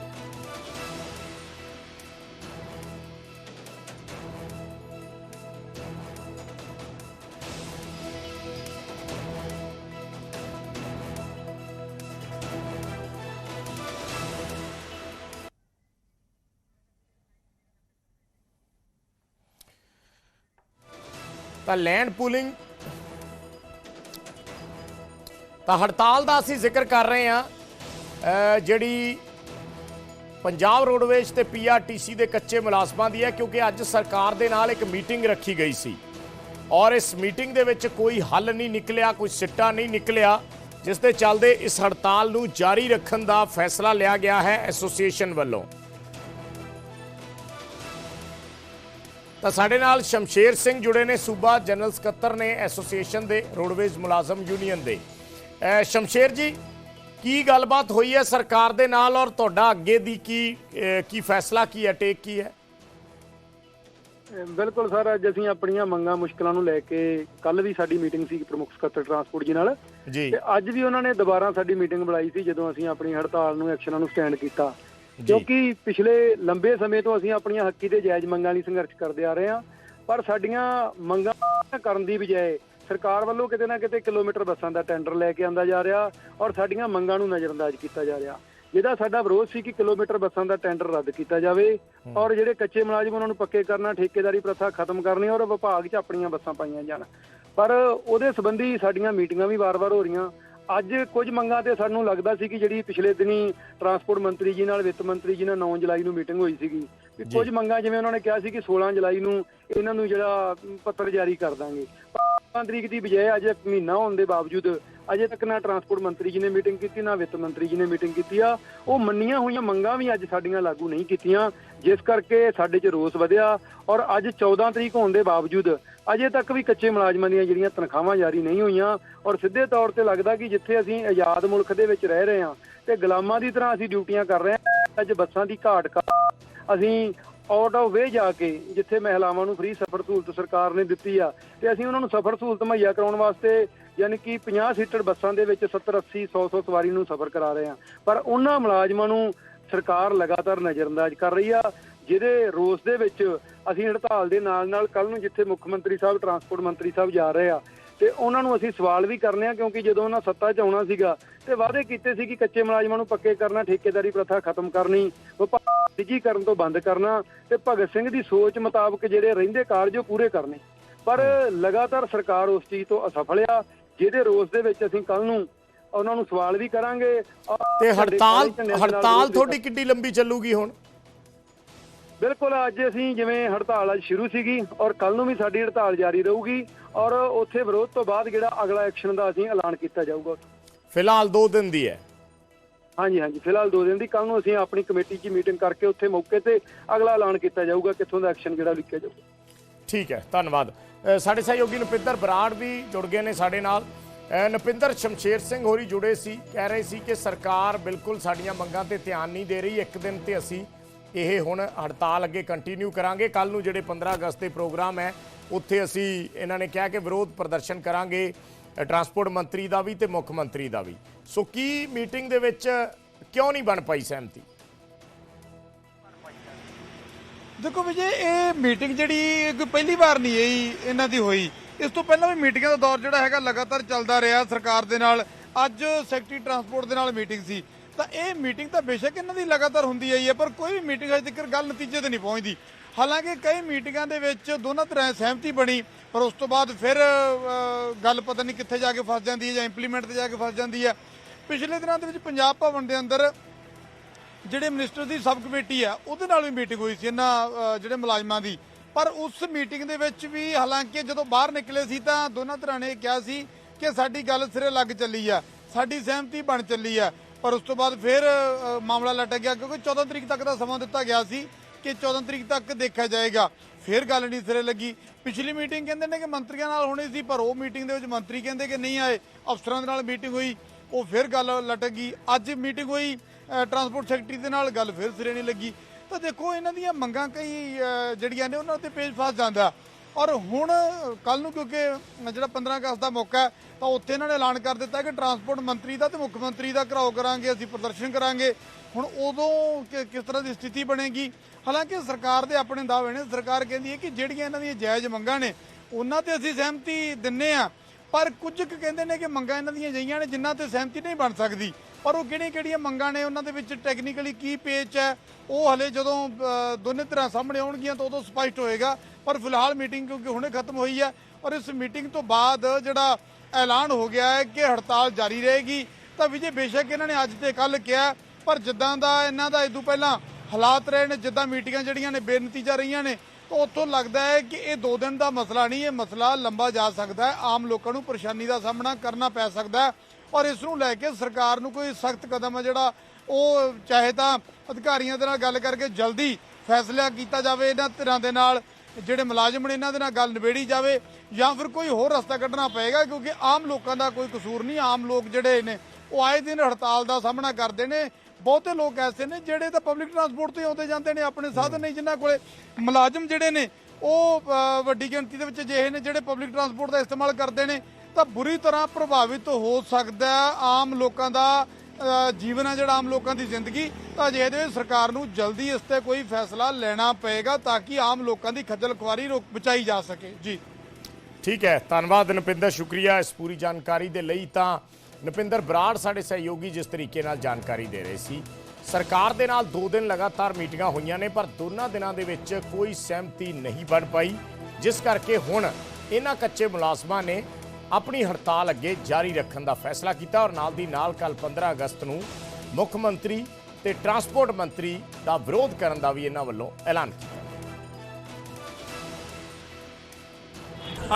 ਤਾਂ ਲੈਂਡ ਪੂਲਿੰਗ ਤਾਂ ਹੜਤਾਲ ਦਾ ਅਸੀਂ ਜ਼ਿਕਰ ਕਰ ਰਹੇ ਹਾਂ ਜਿਹੜੀ ਪੰਜਾਬ ਰੋਡਵੇਜ਼ ਤੇ ਪੀਆਰਟੀਸੀ ਦੇ ਕੱਚੇ ਮੁਲਾਜ਼ਮਾਂ ਦੀ ਹੈ, ਕਿਉਂਕਿ ਅੱਜ ਸਰਕਾਰ ਦੇ ਨਾਲ ਇੱਕ ਮੀਟਿੰਗ ਰੱਖੀ ਗਈ ਸੀ। ਔਰ ਇਸ ਮੀਟਿੰਗ ਦੇ ਵਿੱਚ ਕੋਈ ਹੱਲ ਨਹੀਂ ਨਿਕਲਿਆ, ਕੋਈ ਸਿੱਟਾ ਨਹੀਂ ਨਿਕਲਿਆ, ਜਿਸ ਦੇ ਚੱਲਦੇ ਇਸ ਹੜਤਾਲ ਨੂੰ ਜਾਰੀ ਰੱਖਣ ਦਾ ਫੈਸਲਾ ਲਿਆ ਗਿਆ ਹੈ ਐਸੋਸੀਏਸ਼ਨ ਵੱਲੋਂ। ਤਾਂ ਸਾਡੇ ਨਾਲ ਸ਼ਮਸ਼ੇਰ ਸਿੰਘ ਜੁੜੇ ਨੇ ਸੂਬਾ ਜਨਰਲ ਸਕੱਤਰ ਨੇ ਐਸੋਸੀਏਸ਼ਨ ਦੇ ਰੋਡਵੇਜ਼ ਮੁਲਾਜ਼ਮ ਯੂਨੀਅਨ ਦੇ। ਸ਼ਮਸ਼ੇਰ ਜੀ ਕੀ ਗੱਲਬਾਤ ਹੋਈ ਹੈ ਸਰਕਾਰ ਦੇ ਨਾਲ ਔਰ ਤੁਹਾਡਾ ਅੱਗੇ ਦੀ ਕੀ ਕੀ ਫੈਸਲਾ ਕੀ ਹੈ ਟੇਕ ਕੀ ਹੈ? ਬਿਲਕੁਲ ਸਰ ਅੱਜ ਅਸੀਂ ਆਪਣੀਆਂ ਮੰਗਾਂ ਮੁਸ਼ਕਲਾਂ ਨੂੰ ਲੈ ਕੇ ਕੱਲ ਵੀ ਸਾਡੀ ਮੀਟਿੰਗ ਸੀ ਪ੍ਰਮੁੱਖ ਸਕੱਤਰ ਟਰਾਂਸਪੋਰਟ ਜੀ ਨਾਲ। ਜੀ। ਤੇ ਅੱਜ ਵੀ ਉਹਨਾਂ ਨੇ ਦੁਬਾਰਾ ਸਾਡੀ ਮੀਟਿੰਗ ਬੁਲਾਈ ਸੀ ਜਦੋਂ ਅਸੀਂ ਆਪਣੀ ਹੜਤਾਲ ਨੂੰ ਐਕਸ਼ਨਾਂ ਨੂੰ ਸਟੈਂਡ ਕੀਤਾ। ਕਿਉਂਕਿ ਪਿਛਲੇ ਲੰਬੇ ਸਮੇਂ ਤੋਂ ਅਸੀਂ ਆਪਣੀਆਂ ਹੱਕੀ ਤੇ ਜਾਇਜ਼ ਮੰਗਾਂ ਲਈ ਸੰਘਰਸ਼ ਕਰਦੇ ਆ ਰਹੇ ਹਾਂ ਪਰ ਸਾਡੀਆਂ ਮੰਗਾਂ ਕਰਨ ਦੀ ਬਜਾਏ ਸਰਕਾਰ ਵੱਲੋਂ ਕਿਤੇ ਨਾ ਕਿਤੇ ਕਿਲੋਮੀਟਰ ਬੱਸਾਂ ਦਾ ਟੈਂਡਰ ਲੈ ਕੇ ਆਂਦਾ ਜਾ ਰਿਹਾ ਔਰ ਸਾਡੀਆਂ ਮੰਗਾਂ ਨੂੰ ਨਜ਼ਰਅੰਦਾਜ਼ ਕੀਤਾ ਜਾ ਰਿਹਾ। ਜਿਹਦਾ ਸਾਡਾ ਵਿਰੋਧ ਸੀ ਕਿ ਕਿਲੋਮੀਟਰ ਬੱਸਾਂ ਦਾ ਟੈਂਡਰ ਰੱਦ ਕੀਤਾ ਜਾਵੇ ਔਰ ਜਿਹੜੇ ਕੱਚੇ ਮੁਲਾਜ਼ਮ ਉਹਨਾਂ ਨੂੰ ਪੱਕੇ ਕਰਨਾ ਠੇਕੇਦਾਰੀ ਪ੍ਰਥਾ ਖਤਮ ਕਰਨੀ ਔਰ ਵਿਭਾਗ 'ਚ ਆਪਣੀਆਂ ਬੱਸਾਂ ਪਾਈਆਂ ਜਾਣ। ਪਰ ਉਹਦੇ ਸੰਬੰਧੀ ਸਾਡੀਆਂ ਮੀਟਿੰਗਾਂ ਵੀ ਵਾਰ-ਵਾਰ ਹੋ ਰਹੀਆਂ। ਅੱਜ ਕੁਝ ਮੰਗਾਂ ਤੇ ਸਾਨੂੰ ਲੱਗਦਾ ਸੀ ਕਿ ਜਿਹੜੀ ਪਿਛਲੇ ਦਿਨੀ ਟਰਾਂਸਪੋਰਟ ਮੰਤਰੀ ਜੀ ਨਾਲ ਵਿੱਤ ਮੰਤਰੀ ਜੀ ਨਾਲ 9 ਜੁਲਾਈ ਨੂੰ ਮੀਟਿੰਗ ਹੋਈ ਸੀਗੀ ਕਿ ਕੁਝ ਮੰਗਾਂ ਜਿਵੇਂ ਉਹਨਾਂ ਨੇ ਕਿਹਾ ਸੀ ਕਿ 16 ਜੁਲਾਈ ਨੂੰ ਇਹਨਾਂ ਨੂੰ ਜਿਹੜਾ ਪੱਤਰ ਜਾਰੀ ਕਰ ਦਾਂਗੇ। 15 ਤਰੀਕ ਦੀ ਬਜਾਏ ਅੱਜ ਇੱਕ ਮਹੀਨਾ ਹੋਣ ਦੇ ਬਾਵਜੂਦ ਅਜੇ ਤੱਕ ਨਾ ਟਰਾਂਸਪੋਰਟ ਮੰਤਰੀ ਜੀ ਨੇ ਮੀਟਿੰਗ ਕੀਤੀ ਨਾ ਵਿੱਤ ਮੰਤਰੀ ਜੀ ਨੇ ਮੀਟਿੰਗ ਕੀਤੀ ਆ। ਉਹ ਮੰਨੀਆਂ ਹੋਈਆਂ ਮੰਗਾਂ ਵੀ ਅੱਜ ਸਾਡੀਆਂ ਲਾਗੂ ਨਹੀਂ ਕੀਤੀਆਂ ਜਿਸ ਕਰਕੇ ਸਾਡੇ 'ਚ ਰੋਸ ਵਧਿਆ ਔਰ ਅੱਜ 14 ਤਰੀਕ ਹੋਣ ਦੇ ਬਾਵਜੂਦ ਅਜੇ ਤੱਕ ਵੀ ਕੱਚੇ ਮੁਲਾਜ਼ਮਾਂ ਦੀਆਂ ਜਿਹੜੀਆਂ ਤਨਖਾਹਾਂ ਜਾਰੀ ਨਹੀਂ ਹੋਈਆਂ ਔਰ ਸਿੱਧੇ ਤੌਰ ਤੇ ਲੱਗਦਾ ਕਿ ਜਿੱਥੇ ਅਸੀਂ ਆਜ਼ਾਦ ਮੁਲਕ ਦੇ ਵਿੱਚ ਰਹਿ ਰਹੇ ਹਾਂ ਤੇ ਗੁਲਾਮਾਂ ਦੀ ਤਰ੍ਹਾਂ ਅਸੀਂ ਡਿਊਟੀਆਂ ਕਰ ਰਹੇ ਹਾਂ, ਅੱਜ ਬੱਸਾਂ ਦੀ ਘਾਟ ਕਾਰਨ ਅਸੀਂ ਆਊਟ ਆਫ ਵੇ ਜਾ ਕੇ ਜਿੱਥੇ ਮਹਿਲਾਵਾਂ ਨੂੰ ਫ੍ਰੀ ਸਫ਼ਰ ਸਹੂਲਤ ਸਰਕਾਰ ਨੇ ਦਿੱਤੀ ਆ ਤੇ ਅਸੀਂ ਉਹਨਾਂ ਨੂੰ ਸਫ਼ਰ ਸਹੂਲਤ ਮੁਹੱਈਆ ਕਰਾਉਣ ਵਾਸਤੇ ਯਾਨੀ ਕਿ 50 ਸੀਟਰ ਬੱਸਾਂ ਦੇ ਵਿੱਚ 70 80 100 100 ਸਵਾਰੀ ਨੂੰ ਸਫ਼ਰ ਕਰਾ ਰਹੇ ਆ ਪਰ ਉਹਨਾਂ ਮੁਲਾਜ਼ਮਾਂ ਨੂੰ ਸਰਕਾਰ ਲਗਾਤਾਰ ਨਜ਼ਰਅੰਦਾਜ਼ ਕਰ ਰਹੀ ਆ ਜਿਹਦੇ ਰੋਸ ਦੇ ਵਿੱਚ ਅਸੀਂ ਹੜਤਾਲ ਦੇ ਨਾਲ ਨਾਲ ਕੱਲ ਨੂੰ ਜਿੱਥੇ ਮੁੱਖ ਮੰਤਰੀ ਸਾਹਿਬ ਟਰਾਂਸਪੋਰਟ ਮੰਤਰੀ ਸਾਹਿਬ ਜਾ ਰਹੇ ਆ ਤੇ ਉਹਨਾਂ ਨੂੰ ਅਸੀਂ ਸਵਾਲ ਵੀ ਕਰਨੇ ਆ ਕਿਉਂਕਿ ਜਦੋਂ ਉਹਨਾਂ ਸੱਤਾ 'ਚ ਆਉਣਾ ਸੀਗਾ ਤੇ ਵਾਅਦੇ ਕੀਤੇ ਸੀ ਕਿ ਕੱਚੇ ਮੁਲਾਜ਼ਮਾਂ ਨੂੰ ਪੱਕੇ ਕਰਨਾ ਠੇਕੇਦਾਰੀ ਪ੍ਰਥਾ ਖਤਮ ਕਰਨੀ ਵਿਭਾਗ ਨਿੱਜੀਕਰਨ ਤੋਂ ਬੰਦ ਕਰਨਾ ਤੇ ਭਗਤ ਸਿੰਘ ਦੀ ਸੋਚ ਮੁਤਾਬਕ ਜਿਹੜੇ ਰਹਿੰਦੇ ਕਾਰਜ ਉਹ ਪੂਰੇ ਕਰਨੇ। ਪਰ ਲਗਾਤਾਰ ਸਰਕਾਰ ਉਸ ਚੀਜ਼ ਤੋਂ ਅਸਫਲ ਆ ਜਿਹਦੇ ਰੋਸ ਦੇ ਵਿੱਚ ਅਸੀਂ ਕੱਲ ਨੂੰ ਉਹਨਾਂ ਨੂੰ ਸਵਾਲ ਵੀ ਕਰਾਂਗੇ। ਤੇ ਹੜਤਾਲ ਹੜਤਾਲ ਤੁਹਾਡੀ ਕਿੰਨੀ ਲੰਬੀ ਚੱਲੂਗੀ ਹੁਣ? ਬਿਲਕੁਲ ਅੱਜ ਅਸੀਂ ਜਿਵੇਂ ਹੜਤਾਲ ਅੱਜ ਸ਼ੁਰੂ ਸੀਗੀ ਔਰ ਕੱਲ ਨੂੰ ਵੀ ਸਾਡੀ ਹੜਤਾਲ ਜਾਰੀ ਰਹੂਗੀ ਔਰ ਉੱਥੇ ਵਿਰੋਧ ਤੋਂ ਬਾਅਦ ਜਿਹੜਾ ਅਗਲਾ ਐਕਸ਼ਨ ਦਾ ਅਸੀਂ ਐਲਾਨ ਕੀਤਾ ਜਾਊਗਾ। ਫਿਲਹਾਲ 2 ਦਿਨ ਦੀ ਹੈ। ਹਾਂਜੀ ਹਾਂਜੀ ਫਿਲਹਾਲ ਦੋ ਦਿਨ ਦੀ। ਕੱਲ ਨੂੰ ਅਸੀਂ ਆਪਣੀ ਕਮੇਟੀ 'ਚ ਮੀਟਿੰਗ ਕਰਕੇ ਉੱਥੇ ਮੌਕੇ ਤੇ ਅਗਲਾ ਐਲਾਨ ਕੀਤਾ ਜਾਊਗਾ ਕਿੱਥੋਂ ਦਾ ਐਕਸ਼ਨ ਜਿਹੜਾ ਲਿਖਿਆ ਜਾਊਗਾ। ਠੀਕ ਹੈ ਧੰਨਵਾਦ। ਸਾਡੇ ਸਹਿਯੋਗੀ ਨੁਪਿੰਦਰ ਬਰਾੜ ਵੀ ਜੁੜ ਗਏ ਨੇ ਸਾਡੇ ਨਾਲ। ਨੁਪਿੰਦਰ ਸ਼ਮਸ਼ੇਰ ਸਿੰਘ ਹੋਰੀ ਜੁੜੇ ਸੀ ਕਹਿ ਰਹੇ ਸੀ ਕਿ ਸਰਕਾਰ ਬਿਲਕੁਲ ਸਾਡੀਆਂ ਮੰਗਾਂ ਤੇ ਧਿਆਨ ਨਹੀਂ ਦੇ ਰਹੀ। ਇੱਕ ਦਿਨ ਤੇ ਅਸੀਂ ਇਹ ਹੁਣ ਹੜਤਾਲ ਅੱਗੇ ਕੰਟੀਨਿਊ ਕਰਾਂਗੇ। ਕੱਲ ਨੂੰ ਜਿਹੜੇ 15 ਅਗਸਤ ਦੇ ਪ੍ਰੋਗਰਾਮ ਹੈ, ਉੱਥੇ ਅਸੀਂ ਇਹਨਾਂ ਨੇ ਕਿਹਾ ਕਿ ਵਿਰੋਧ ਪ੍ਰਦਰਸ਼ਨ ਕਰਾਂਗੇ ਟਰਾਂਸਪੋਰਟ ਮੰਤਰੀ ਦਾ ਵੀ ਤੇ ਮੁੱਖ ਮੰਤਰੀ ਦਾ ਵੀ। ਸੋ ਕੀ ਮੀਟਿੰਗ ਦੇ ਵਿੱਚ ਕਿਉਂ ਨਹੀਂ ਬਣ ਪਾਈ ਸਹਿਮਤੀ? ਦੇਖੋ ਵਿਜੇ ਇਹ ਮੀਟਿੰਗ ਜਿਹੜੀ ਕੋਈ ਪਹਿਲੀ ਵਾਰ ਨਹੀਂ ਇਹ ਇਹਨਾਂ ਦੀ ਹੋਈ, ਇਸ ਤੋਂ ਪਹਿਲਾਂ ਵੀ ਮੀਟਿੰਗਾਂ ਦਾ ਦੌਰ ਜਿਹੜਾ ਹੈਗਾ ਲਗਾਤਾਰ ਚੱਲਦਾ ਰਿਹਾ ਸਰਕਾਰ ਦੇ ਨਾਲ। ਅੱਜ ਸੈਕਟਰੀ ਟਰਾਂਸਪੋਰਟ ਦੇ ਨਾਲ ਮੀਟਿੰਗ ਸੀ। ਤਾਂ ਇਹ ਮੀਟਿੰਗ ਤਾਂ ਬੇਸ਼ੱਕ ਇਹਨਾਂ ਦੀ ਲਗਾਤਾਰ ਹੁੰਦੀ ਆਈ ਹੈ, ਪਰ ਕੋਈ ਵੀ ਮੀਟਿੰਗ ਅਜੇ ਤੱਕ ਗੱਲ ਨਤੀਜੇ ਤੇ ਨਹੀਂ ਪਹੁੰਚਦੀ। ਹਾਲਾਂਕਿ ਕਈ ਮੀਟਿੰਗਾਂ ਦੇ ਵਿੱਚ ਦੋਨਾਂ ਤਰ੍ਹਾਂ ਸਹਿਮਤੀ ਬਣੀ, ਪਰ ਉਸ ਤੋਂ ਬਾਅਦ ਫਿਰ ਗੱਲ ਪਤਾ ਨਹੀਂ ਕਿੱਥੇ ਜਾ ਕੇ ਫਸ ਜਾਂਦੀ ਹੈ ਜਾਂ ਇੰਪਲੀਮੈਂਟ ਤੇ ਜਾ ਕੇ ਫਸ ਜਾਂਦੀ ਹੈ। ਪਿਛਲੇ ਦਿਨਾਂ ਦੇ ਵਿੱਚ ਪੰਜਾਬ ਭਵਨ ਦੇ ਅੰਦਰ ਜਿਹੜੇ ਮਿਨਿਸਟਰ ਦੀ ਸਬ ਕਮੇਟੀ ਹੈ, ਉਹਦੇ ਨਾਲ ਵੀ ਮੀਟਿੰਗ ਹੋਈ ਸੀ ਇਹਨਾਂ ਜਿਹੜੇ ਮੁਲਾਜ਼ਮਾਂ ਦੀ। ਪਰ ਉਸ ਮੀਟਿੰਗ ਦੇ ਵਿੱਚ ਵੀ ਹਾਲਾਂਕਿ ਜਦੋਂ ਬਾਹਰ ਨਿਕਲੇ ਸੀ ਤਾਂ ਦੋਨਾਂ ਧਿਰਾਂ ਨੇ ਇਹ ਕਿਹਾ ਸੀ ਕਿ ਸਾਡੀ ਗੱਲ ਸਿਰੇ ਲੱਗ ਚੱਲੀ ਆ ਸਾਡੀ ਸਹਿਮਤੀ ਬਣ ਚੱਲੀ ਆ ਪਰ ਉਸ ਤੋਂ ਬਾਅਦ ਫਿਰ ਮਾਮਲਾ ਲਟਕ ਗਿਆ ਕਿਉਂਕਿ 14 ਤਰੀਕ ਤੱਕ ਦਾ ਸਮਾਂ ਦਿੱਤਾ ਗਿਆ ਸੀ ਕਿ 14 ਤਰੀਕ ਤੱਕ ਦੇਖਿਆ ਜਾਏਗਾ। ਫਿਰ ਗੱਲ ਨਹੀਂ ਸਿਰੇ ਲੱਗੀ। ਪਿਛਲੀ ਮੀਟਿੰਗ ਕਹਿੰਦੇ ਨੇ ਕਿ ਮੰਤਰੀਆਂ ਨਾਲ ਹੋਣੀ ਸੀ, ਪਰ ਉਹ ਮੀਟਿੰਗ ਦੇ ਵਿੱਚ ਮੰਤਰੀ ਕਹਿੰਦੇ ਕਿ ਨਹੀਂ ਆਏ। ਅਫਸਰਾਂ ਦੇ ਨਾਲ ਮੀਟਿੰਗ ਹੋਈ, ਉਹ ਫਿਰ ਗੱਲ ਲਟਕ ਗਈ। ਅੱਜ ਮੀਟਿੰਗ ਹੋਈ ਟਰਾਂਸਪੋਰਟ ਸੈਕਟਰੀ ਦੇ ਨਾਲ, ਗੱਲ ਫਿਰ ਸਿਰੇ ਨਹੀਂ ਲੱਗੀ। ਤਾਂ ਦੇਖੋ, ਇਹਨਾਂ ਦੀਆਂ ਮੰਗਾਂ ਕਈ ਜਿਹੜੀਆਂ ਨੇ, ਉਹਨਾਂ ਤੇ ਪੇਜ ਫਸ ਜਾਂਦਾ। ਔਰ ਹੁਣ ਕੱਲ ਨੂੰ ਕਿਉਂਕਿ ਜਿਹੜਾ 15 ਅਗਸਤ ਦਾ ਮੌਕਾ ਹੈ, ਤਾਂ ਉੱਥੇ ਇਹਨਾਂ ਨੇ ਐਲਾਨ ਕਰ ਦਿੱਤਾ ਕਿ ਟਰਾਂਸਪੋਰਟ ਮੰਤਰੀ ਦਾ ਤੇ ਮੁੱਖ ਮੰਤਰੀ ਦਾ ਘਰਾਓ ਕਰਾਂਗੇ, ਅਸੀਂ ਪ੍ਰਦਰਸ਼ਨ ਕਰਾਂਗੇ। ਹੁਣ ਉਦੋਂ ਕਿਸ ਤਰ੍ਹਾਂ ਦੀ ਸਥਿਤੀ ਬਣੇਗੀ? ਹਾਲਾਂਕਿ ਸਰਕਾਰ ਦੇ ਆਪਣੇ ਦਾਅਵੇ ਨੇ, ਸਰਕਾਰ ਕਹਿੰਦੀ ਹੈ ਕਿ ਜਿਹੜੀਆਂ ਇਹਨਾਂ ਦੀਆਂ ਜਾਇਜ਼ ਮੰਗਾਂ ਨੇ, ਉਹਨਾਂ ਤੇ ਅਸੀਂ ਸਹਿਮਤੀ ਦਿੰਨੇ ਆ ਪਰ ਕੁਝ ਕੁ ਕਹਿੰਦੇ ਨੇ ਕਿ ਮੰਗਾਂ ਇਹਨਾਂ ਦੀਆਂ ਜਈਆਂ ਨੇ, ਜਿਨ੍ਹਾਂ ਤੇ ਸਹਿਮਤੀ ਨਹੀਂ ਬਣ ਸਕਦੀ। ਪਰ ਉਹ ਕਿਹੜੀਆਂ ਕਿਹੜੀਆਂ ਮੰਗਾਂ ਨੇ, ਉਹਨਾਂ ਦੇ ਵਿੱਚ ਟੈਕਨੀਕਲੀ ਕੀ ਪੇਚ ਹੈ, ਉਹ ਹਲੇ ਜਦੋਂ ਦੋਨੇ ਤਰ੍ਹਾਂ ਸਾਹਮਣੇ ਆਉਣਗੀਆਂ, ਤਾਂ ਉਦੋਂ ਸਪਸ਼ਟ ਹੋਏਗਾ। ਪਰ ਫਿਲਹਾਲ ਮੀਟਿੰਗ ਕਿਉਂਕਿ ਹੁਣੇ ਖਤਮ ਹੋਈ ਹੈ ਔਰ ਇਸ ਮੀਟਿੰਗ ਤੋਂ ਬਾਅਦ ਜਿਹੜਾ ਐਲਾਨ ਹੋ ਗਿਆ ਹੈ ਕਿ ਹੜਤਾਲ ਜਾਰੀ ਰਹੇਗੀ, ਤਾਂ ਵਿਜੇ, ਬੇਸ਼ੱਕ ਇਹਨਾਂ ਨੇ ਅੱਜ ਤੇ ਕੱਲ ਕਿਹਾ, ਪਰ ਜਿੱਦਾਂ ਦਾ ਇਹਨਾਂ ਦਾ ਇਦੋਂ ਪਹਿਲਾਂ ਹਾਲਾਤ ਰਹੇ ਨੇ, ਜਿੱਦਾਂ ਮੀਟਿੰਗਾਂ ਜਿਹੜੀਆਂ ਨੇ ਬੇਨਤੀਜਾ ਰਹੀਆਂ ਨੇ, ਤਾਂ ਉੱਥੋਂ ਲੱਗਦਾ ਹੈ ਕਿ ਇਹ ਦੋ ਦਿਨ ਦਾ ਮਸਲਾ ਨਹੀਂ, ਇਹ ਮਸਲਾ ਲੰਬਾ ਜਾ ਸਕਦਾ ਹੈ, ਆਮ ਲੋਕਾਂ ਨੂੰ ਪਰੇਸ਼ਾਨੀ ਦਾ ਸਾਹਮਣਾ ਕਰਨਾ ਪੈ ਸਕਦਾ ਹੈ ਔਰ ਇਸ ਨੂੰ ਲੈ ਕੇ ਸਰਕਾਰ ਨੂੰ ਕੋਈ ਸਖਤ ਕਦਮ ਹੈ ਜਿਹੜਾ ਉਹ ਚਾਹੇ ਤਾਂ ਅਧਿਕਾਰੀਆਂ ਦੇ ਨਾਲ ਗੱਲ ਕਰਕੇ ਜਲਦੀ ਫੈਸਲਾ ਕੀਤਾ ਜਾਵੇ, ਇਹਨਾਂ ਧਿਰਾਂ ਦੇ ਨਾਲ ਜਿਹੜੇ ਮੁਲਾਜ਼ਮ ਨੇ ਇਹਨਾਂ ਦੇ ਨਾਲ ਗੱਲ ਨਿਬੇੜੀ ਜਾਵੇ ਜਾਂ ਫਿਰ ਕੋਈ ਹੋਰ ਰਸਤਾ ਕੱਢਣਾ ਪਏਗਾ, ਕਿਉਂਕਿ ਆਮ ਲੋਕਾਂ ਦਾ ਕੋਈ ਕਸੂਰ ਨਹੀਂ। ਆਮ ਲੋਕ ਜਿਹੜੇ ਨੇ, ਉਹ ਆਏ ਦਿਨ ਹੜਤਾਲ ਦਾ ਸਾਹਮਣਾ ਕਰਦੇ ਨੇ। ਬਹੁਤੇ ਲੋਕ ਐਸੇ ਨੇ ਜਿਹੜੇ ਤਾਂ ਪਬਲਿਕ ਟਰਾਂਸਪੋਰਟ ਤੇ ਆਉਂਦੇ ਜਾਂਦੇ ਨੇ, ਆਪਣੇ ਸਾਧਨ ਨਹੀਂ ਜਿਨ੍ਹਾਂ ਕੋਲੇ। ਮੁਲਾਜ਼ਮ ਜਿਹੜੇ ਨੇ, ਉਹ ਵੱਡੀ ਗਿਣਤੀ ਦੇ ਵਿੱਚ ਅਜਿਹੇ ਨੇ ਜਿਹੜੇ ਪਬਲਿਕ ਟਰਾਂਸਪੋਰਟ ਦਾ ਇਸਤੇਮਾਲ ਕਰਦੇ ਨੇ। ਤਾਂ ਬੁਰੀ ਤਰ੍ਹਾਂ ਪ੍ਰਭਾਵਿਤ ਹੋ ਸਕਦਾ ਆਮ ਲੋਕਾਂ ਦਾ ਜੀਵਨ ਹੈ ਜਿਹੜਾ ਆਮ ਲੋਕਾਂ ਦੀ ਜ਼ਿੰਦਗੀ। ਤਾਂ ਜੇ ਇਹਦੇ ਵਿੱਚ ਸਰਕਾਰ ਨੂੰ ਜਲਦੀ ਇਸ ਤੇ ਕੋਈ ਫੈਸਲਾ ਲੈਣਾ ਪਏਗਾ ਤਾਂ ਕਿ ਆਮ ਲੋਕਾਂ ਦੀ ਖੱਜਲ ਖੁਆਰੀ ਰੋਕ ਬਚਾਈ ਜਾ ਸਕੇ। ਜੀ। ਠੀਕ ਹੈ, ਧੰਨਵਾਦ ਨਪਿੰਦਰ, ਸ਼ੁਕਰੀਆ ਇਸ ਪੂਰੀ ਜਾਣਕਾਰੀ ਦੇ ਲਈ। ਤਾਂ ਨਪਿੰਦਰ ਬਰਾੜ ਸਾਡੇ ਸਹਿਯੋਗੀ ਜਿਸ ਤਰੀਕੇ ਨਾਲ ਜਾਣਕਾਰੀ ਦੇ ਰਹੇ ਸੀ। ਸਰਕਾਰ ਦੇ ਨਾਲ 2 ਦਿਨ ਲਗਾਤਾਰ ਮੀਟਿੰਗਾਂ ਹੋਈਆਂ ਨੇ, ਪਰ ਦੋਨਾਂ ਦਿਨਾਂ ਦੇ ਵਿੱਚ ਕੋਈ ਸਹਿਮਤੀ ਨਹੀਂ ਬਣ ਪਾਈ। ਜਿਸ ਕਰਕੇ ਹੁਣ ਇਹਨਾਂ ਕੱਚੇ ਮੁਲਾਜ਼ਮਾਂ ਨੇ ਆਪਣੀ ਹੜਤਾਲ ਅੱਗੇ ਜਾਰੀ ਰੱਖਣ ਦਾ ਫੈਸਲਾ ਕੀਤਾ ਔਰ ਨਾਲ ਦੀ ਨਾਲ ਕੱਲ 15 ਅਗਸਤ ਨੂੰ ਮੁੱਖ ਮੰਤਰੀ ਤੇ ਟਰਾਂਸਪੋਰਟ ਮੰਤਰੀ ਦਾ ਵਿਰੋਧ ਕਰਨ ਦਾ ਵੀ ਇਹਨਾਂ ਵੱਲੋਂ ਐਲਾਨ ਕੀਤਾ।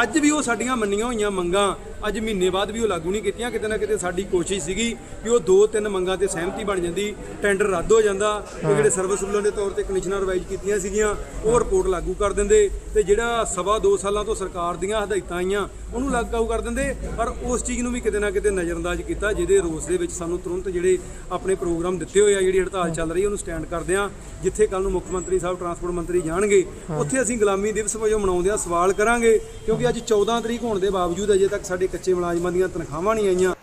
ਅੱਜ ਵੀ ਉਹ ਸਾਡੀਆਂ ਮੰਨੀਆਂ ਹੋਈਆਂ ਮੰਗਾਂ ਅੱਜ ਮਹੀਨੇ ਬਾਅਦ ਵੀ ਉਹ ਲਾਗੂ ਨਹੀਂ ਕੀਤੀਆਂ। ਕਿਤੇ ਨਾ ਕਿਤੇ ਸਾਡੀ ਕੋਸ਼ਿਸ਼ ਸੀਗੀ ਕਿ ਉਹ ਦੋ ਤਿੰਨ ਮੰਗਾਂ ਤੇ ਸਹਿਮਤੀ ਬਣ ਜਾਂਦੀ ਟੈਂਡਰ ਰੱਦ ਹੋ ਜਾਂਦਾ। ਉਹ ਜਿਹੜੇ ਸਰਵਿਸ ਰੂਲਾਂ ਦੇ ਤੌਰ ਤੇ ਕਮਿਸ਼ਨਰ ਵਾਈਜ਼ ਕੀਤੀਆਂ ਸੀਗੀਆਂ ਉਹ ਰਿਪੋਰਟ ਲਾਗੂ ਕਰ ਦਿੰਦੇ। ਤੇ ਜਿਹੜਾ ਸਵਾ ਦੋ ਸਾਲਾਂ ਤੋਂ ਸਰਕਾਰ ਦੀਆਂ ਹਦਾਇਤਾਂ ਆਈਆਂ ਉਹਨੂੰ ਲਾਗੂ ਕਰ ਦਿੰਦੇ। ਪਰ ਉਸ ਚੀਜ਼ ਨੂੰ ਵੀ ਕਿਤੇ ਨਾ ਕਿਤੇ ਨਜ਼ਰਅੰਦਾਜ਼ ਕੀਤਾ ਜਿਹਦੇ ਰੋਸ ਦੇ ਵਿੱਚ ਸਾਨੂੰ ਤੁਰੰਤ ਜਿਹੜੇ ਆਪਣੇ ਪ੍ਰੋਗਰਾਮ ਦਿੱਤੇ ਹੋਏ ਆ ਜਿਹੜੀ ਹੜਤਾਲ ਚੱਲ ਰਹੀ ਉਹਨੂੰ ਸਟੈਂਡ ਕਰਦੇ ਆ ਜਿੱਥੇ ਕੱਲ ਨੂੰ ਮੁੱਖ ਮੰਤਰੀ ਸਾਹਿਬ ਟਰਾਂਸਪੋਰਟ ਮੰਤਰੀ ਜਾਣਗੇ ਉੱਥੇ ਅਸੀਂ ਗੁਲਾਮੀ ਦਿਵਸ ਵਜੋਂ ਮਨਾਉਂਦੇ ਆ ਸਵਾਲ ਕਰਾਂਗੇ। ਕਿਉਂਕਿ ਅੱਜ 14 ਤਰੀਕ ਹੋਣ ਦੇ ਬਾਵਜੂਦ ਅਜੇ ਤੱਕ ਸਾਡੇ ਕੱਚੇ ਮੁਲਾਜ਼ਮਾਂ ਦੀਆਂ ਤਨਖਾਹਾਂ ਨਹੀਂ ਆਈਆਂ।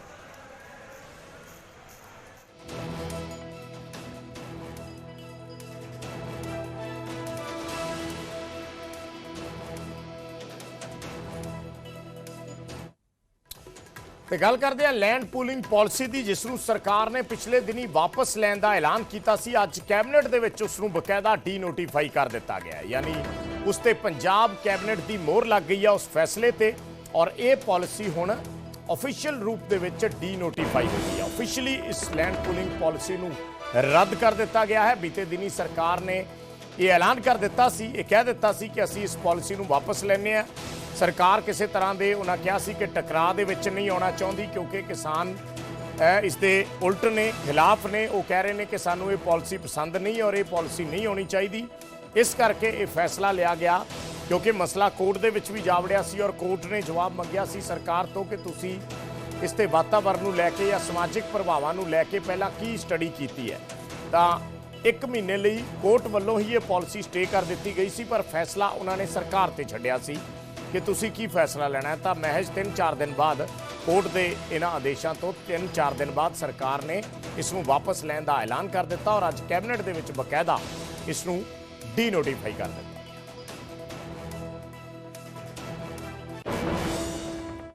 ਤੇ ਗੱਲ ਕਰਦੇ ਆ ਲੈਂਡ ਪੂਲਿੰਗ ਪਾਲਿਸੀ ਦੀ, ਜਿਸ ਨੂੰ ਸਰਕਾਰ ਨੇ ਪਿਛਲੇ ਦਿਨੀ ਵਾਪਸ ਲੈਣ ਦਾ ਐਲਾਨ ਕੀਤਾ ਸੀ। ਅੱਜ ਕੈਬਨਿਟ ਦੇ ਵਿੱਚ ਉਸ ਨੂੰ ਬਕਾਇਦਾ ਡੀਨੋਟੀਫਾਈ ਕਰ ਦਿੱਤਾ ਗਿਆ ਯਾਨੀ ਉਸ ਤੇ ਪੰਜਾਬ ਕੈਬਨਿਟ ਦੀ ਮੋਹਰ ਲੱਗ ਗਈ ਆ ਉਸ ਫੈਸਲੇ ਤੇ। ਔਰ ਇਹ ਪਾਲਿਸੀ ਹੁਣ ਅਫੀਸ਼ੀਅਲ ਰੂਪ ਦੇ ਵਿੱਚ ਡੀ ਨੋਟੀਫਾਈ ਹੋ ਹੈ। ਅਫੀਸ਼ੀਅਲੀ ਇਸ ਲੈਂਡ ਪੂਲਿੰਗ ਪਾਲਿਸੀ ਨੂੰ ਰੱਦ ਕਰ ਦਿੱਤਾ ਗਿਆ ਹੈ। ਬੀਤੇ ਦਿਨੀ ਸਰਕਾਰ ਨੇ ਇਹ ਐਲਾਨ ਕਰ ਦਿੱਤਾ ਸੀ, ਇਹ ਕਹਿ ਦਿੱਤਾ ਸੀ ਕਿ ਅਸੀਂ ਇਸ ਪਾਲਿਸੀ ਨੂੰ ਵਾਪਸ ਲੈਂਦੇ ਆ ਸਰਕਾਰ ਕਿਸੇ ਤਰ੍ਹਾਂ ਦੇ ਉਹਨਾਂ ਕਿਹਾ ਸੀ ਕਿ ਟਕਰਾਅ ਦੇ ਵਿੱਚ ਨਹੀਂ ਆਉਣਾ ਚਾਹੁੰਦੀ ਕਿਉਂਕਿ ਕਿਸਾਨ ਇਸ ਦੇ ਉਲਟ ਨੇ, ਖਿਲਾਫ ਨੇ, ਉਹ ਕਹਿ ਰਹੇ ਨੇ ਕਿ ਸਾਨੂੰ ਇਹ ਪਾਲਿਸੀ ਪਸੰਦ ਨਹੀਂ ਔਰ ਇਹ ਪਾਲਿਸੀ ਨਹੀਂ ਹੋਣੀ ਚਾਹੀਦੀ। ਇਸ ਕਰਕੇ ਇਹ ਫੈਸਲਾ ਲਿਆ ਗਿਆ ਕਿਉਂਕਿ ਮਸਲਾ ਕੋਰਟ ਦੇ ਵਿੱਚ ਵੀ ਜਾ ਵੜਿਆ ਸੀ ਔਰ ਕੋਰਟ ਨੇ ਜਵਾਬ ਮੰਗਿਆ ਸੀ ਸਰਕਾਰ ਤੋਂ ਕਿ ਤੁਸੀਂ ਇਸ ਤੇ ਵਾਤਾਵਰਣ ਨੂੰ ਲੈ ਕੇ ਜਾਂ ਸਮਾਜਿਕ ਪ੍ਰਭਾਵਾਂ ਨੂੰ ਲੈ ਕੇ ਪਹਿਲਾਂ ਕੀ ਸਟੱਡੀ ਕੀਤੀ ਹੈ। ਤਾਂ ਇੱਕ ਮਹੀਨੇ ਲਈ ਕੋਰਟ ਵੱਲੋਂ ਹੀ ਇਹ ਪਾਲਿਸੀ ਸਟੇ ਕਰ ਦਿੱਤੀ ਗਈ ਸੀ, ਪਰ ਫੈਸਲਾ ਉਹਨਾਂ ਨੇ ਸਰਕਾਰ ਤੇ ਛੱਡਿਆ ਸੀ ਕਿ ਤੁਸੀਂ ਕੀ ਫੈਸਲਾ ਲੈਣਾ ਹੈ। ਤਾਂ ਮਹਿਜ 3-4 ਦਿਨ ਬਾਅਦ ਕੋਰਟ ਦੇ ਇਹਨਾਂ ਆਦੇਸ਼ਾਂ ਤੋਂ 3-4 ਦਿਨ ਬਾਅਦ ਸਰਕਾਰ ਨੇ ਇਸ ਨੂੰ ਵਾਪਸ ਲੈਣ ਦਾ ਐਲਾਨ ਕਰ ਦਿੱਤਾ ਔਰ ਅੱਜ ਕੈਬਨਿਟ ਦੇ ਵਿੱਚ ਬਕਾਇਦਾ ਇਸ ਨੂੰ ਡੀਨੋਟੀਫਾਈ ਕਰ ਦਿੱਤਾ।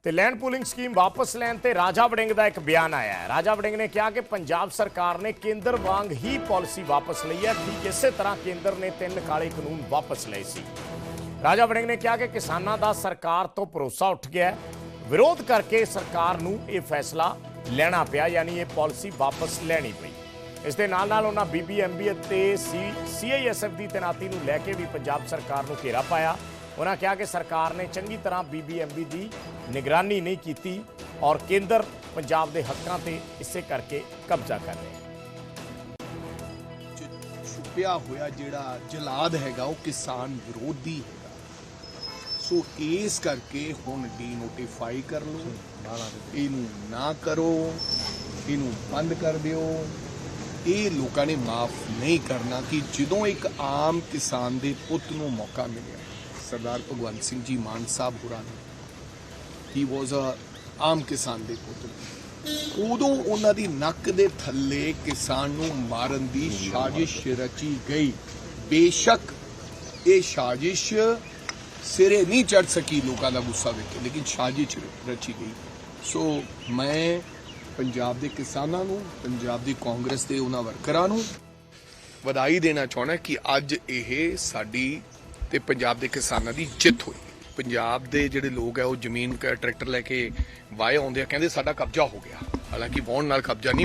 ਤੇ ਲੈਂਡ ਪੂਲਿੰਗ ਸਕੀਮ ਵਾਪਸ ਲੈਣ ਤੇ ਰਾਜਾ ਵੜਿੰਗ ਦਾ ਇੱਕ ਬਿਆਨ ਆਇਆ ਹੈ। ਰਾਜਾ ਵੜਿੰਗ ਨੇ ਕਿਹਾ ਕਿ ਪੰਜਾਬ ਸਰਕਾਰ ਨੇ ਕੇਂਦਰ ਵਾਂਗ ਹੀ ਪਾਲਿਸੀ ਵਾਪਸ ਲਈ ਹੈ। ਠੀਕ ਇਸੇ ਤਰ੍ਹਾਂ ਕੇਂਦਰ ਨੇ ਤਿੰਨ ਕਾਲੇ ਕਾਨੂੰਨ ਵਾਪਸ ਲਏ ਸੀ। ਰਾਜਾ ਵੜਿੰਗ ਨੇ ਕਿਹਾ ਕਿ ਕਿਸਾਨਾਂ ਦਾ ਸਰਕਾਰ ਤੋਂ ਭਰੋਸਾ ਉੱਠ ਗਿਆ ਹੈ। ਵਿਰੋਧ ਕਰਕੇ ਸਰਕਾਰ ਨੂੰ ਇਹ ਫੈਸਲਾ ਲੈਣਾ ਪਿਆ, ਯਾਨੀ ਇਹ ਪਾਲਿਸੀ ਵਾਪਸ ਲੈਣੀ ਪਈ। ਇਸ ਦੇ ਨਾਲ ਨਾਲ ਉਹਨਾਂ ਬੀਬੀਐਮਬੀ ਅਤੇ ਸੀਆਈਐਸਐਫ ਦੀ ਤੈਨਾਤੀ ਨੂੰ ਲੈ ਕੇ ਵੀ ਪੰਜਾਬ ਸਰਕਾਰ ਨੂੰ ਘੇਰਾ ਪਾਇਆ। ਉਹਨਾਂ ਕਿਹਾ ਕਿ ਸਰਕਾਰ ਨੇ ਚੰਗੀ ਤਰ੍ਹਾਂ ਬੀਬੀਐਮਬੀ ਦੀ ਨਿਗਰਾਨੀ ਨਹੀਂ ਕੀਤੀ ਔਰ ਕੇਂਦਰ ਪੰਜਾਬ ਦੇ ਹੱਕਾਂ ਤੇ ਇਸੇ ਕਰਕੇ ਕਬਜ਼ਾ ਕਰ ਰਿਹਾ ਹੈ। ਛੁਪਿਆ ਹੋਇਆ ਜਿਹੜਾ ਜਲਾਦ ਹੈਗਾ, ਉਹ ਕਿਸਾਨ ਵਿਰੋਧੀ ਹੈਗਾ। ਸੋ ਇਸ ਕਰਕੇ ਹੁਣ ਡੀਨੋਟੀਫਾਈ ਕਰ ਲਓ। ਇਹਨੂੰ ਨਾ ਕਰੋ, ਇਹਨੂੰ ਬੰਦ ਕਰ ਦਿਓ। ਇਹ ਲੋਕਾਂ ਨੇ ਮਾਫ ਨਹੀਂ ਕਰਨਾ ਕਿ ਜਦੋਂ ਇੱਕ ਆਮ ਕਿਸਾਨ ਦੇ ਪੁੱਤ ਨੂੰ ਮੌਕਾ ਮਿਲਿਆ ਸਰਦਾਰ ਭਗਵੰਤ ਸਿੰਘ ਜੀ ਮਾਨ ਸਾਹਿਬ ਹੋਰਾਂ ਨੇ ਹੀ ਵਾਸ ਅ ਆਮ ਕਿਸਾਨ ਦੇ ਪੁੱਤ ਉਦੋਂ ਉਹਨਾਂ ਦੀ ਨੱਕ ਦੇ ਥੱਲੇ ਕਿਸਾਨ ਨੂੰ ਮਾਰਨ ਦੀ ਸਾਜ਼ਿਸ਼ ਰਚੀ ਗਈ ਬੇਸ਼ੱਕ ਇਹ ਸਾਜ਼ਿਸ਼ ਸਿਰੇ ਨਹੀਂ ਚੜ ਸਕੀ ਲੋਕਾਂ ਦਾ ਗੁੱਸਾ ਵੇਖ ਕੇ ਲੇਕਿਨ ਸਾਜ਼ਿਸ਼ ਰਚੀ ਗਈ ਸੋ ਮੈਂ ਪੰਜਾਬ ਦੇ ਕਿਸਾਨਾਂ ਨੂੰ ਪੰਜਾਬ ਦੀ ਕਾਂਗਰਸ ਦੇ ਉਹਨਾਂ ਵਰਕਰਾਂ ਨੂੰ ਵਧਾਈ ਦੇਣਾ ਚਾਹੁੰਦਾ ਕਿ ਅੱਜ ਇਹ ਸਾਡੀ ਤੇ ਪੰਜਾਬ ਦੇ ਕਿਸਾਨਾਂ ਦੀ ਜਿੱਤ ਹੋਈ। ਪੰਜਾਬ ਦੇ ਜਿਹੜੇ ਲੋਕ ਹੈ ਉਹ ਜ਼ਮੀਨ ਕ- ਟਰੈਕਟਰ ਲੈ ਕੇ ਵਾਏ ਆਉਂਦੇ ਆ, ਕਹਿੰਦੇ ਸਾਡਾ ਕਬਜ਼ਾ ਹੋ ਗਿਆ। ਹਾਲਾਂਕਿ ਵਾਹਣ ਨਾਲ ਕਬਜ਼ਾ ਨਹੀਂ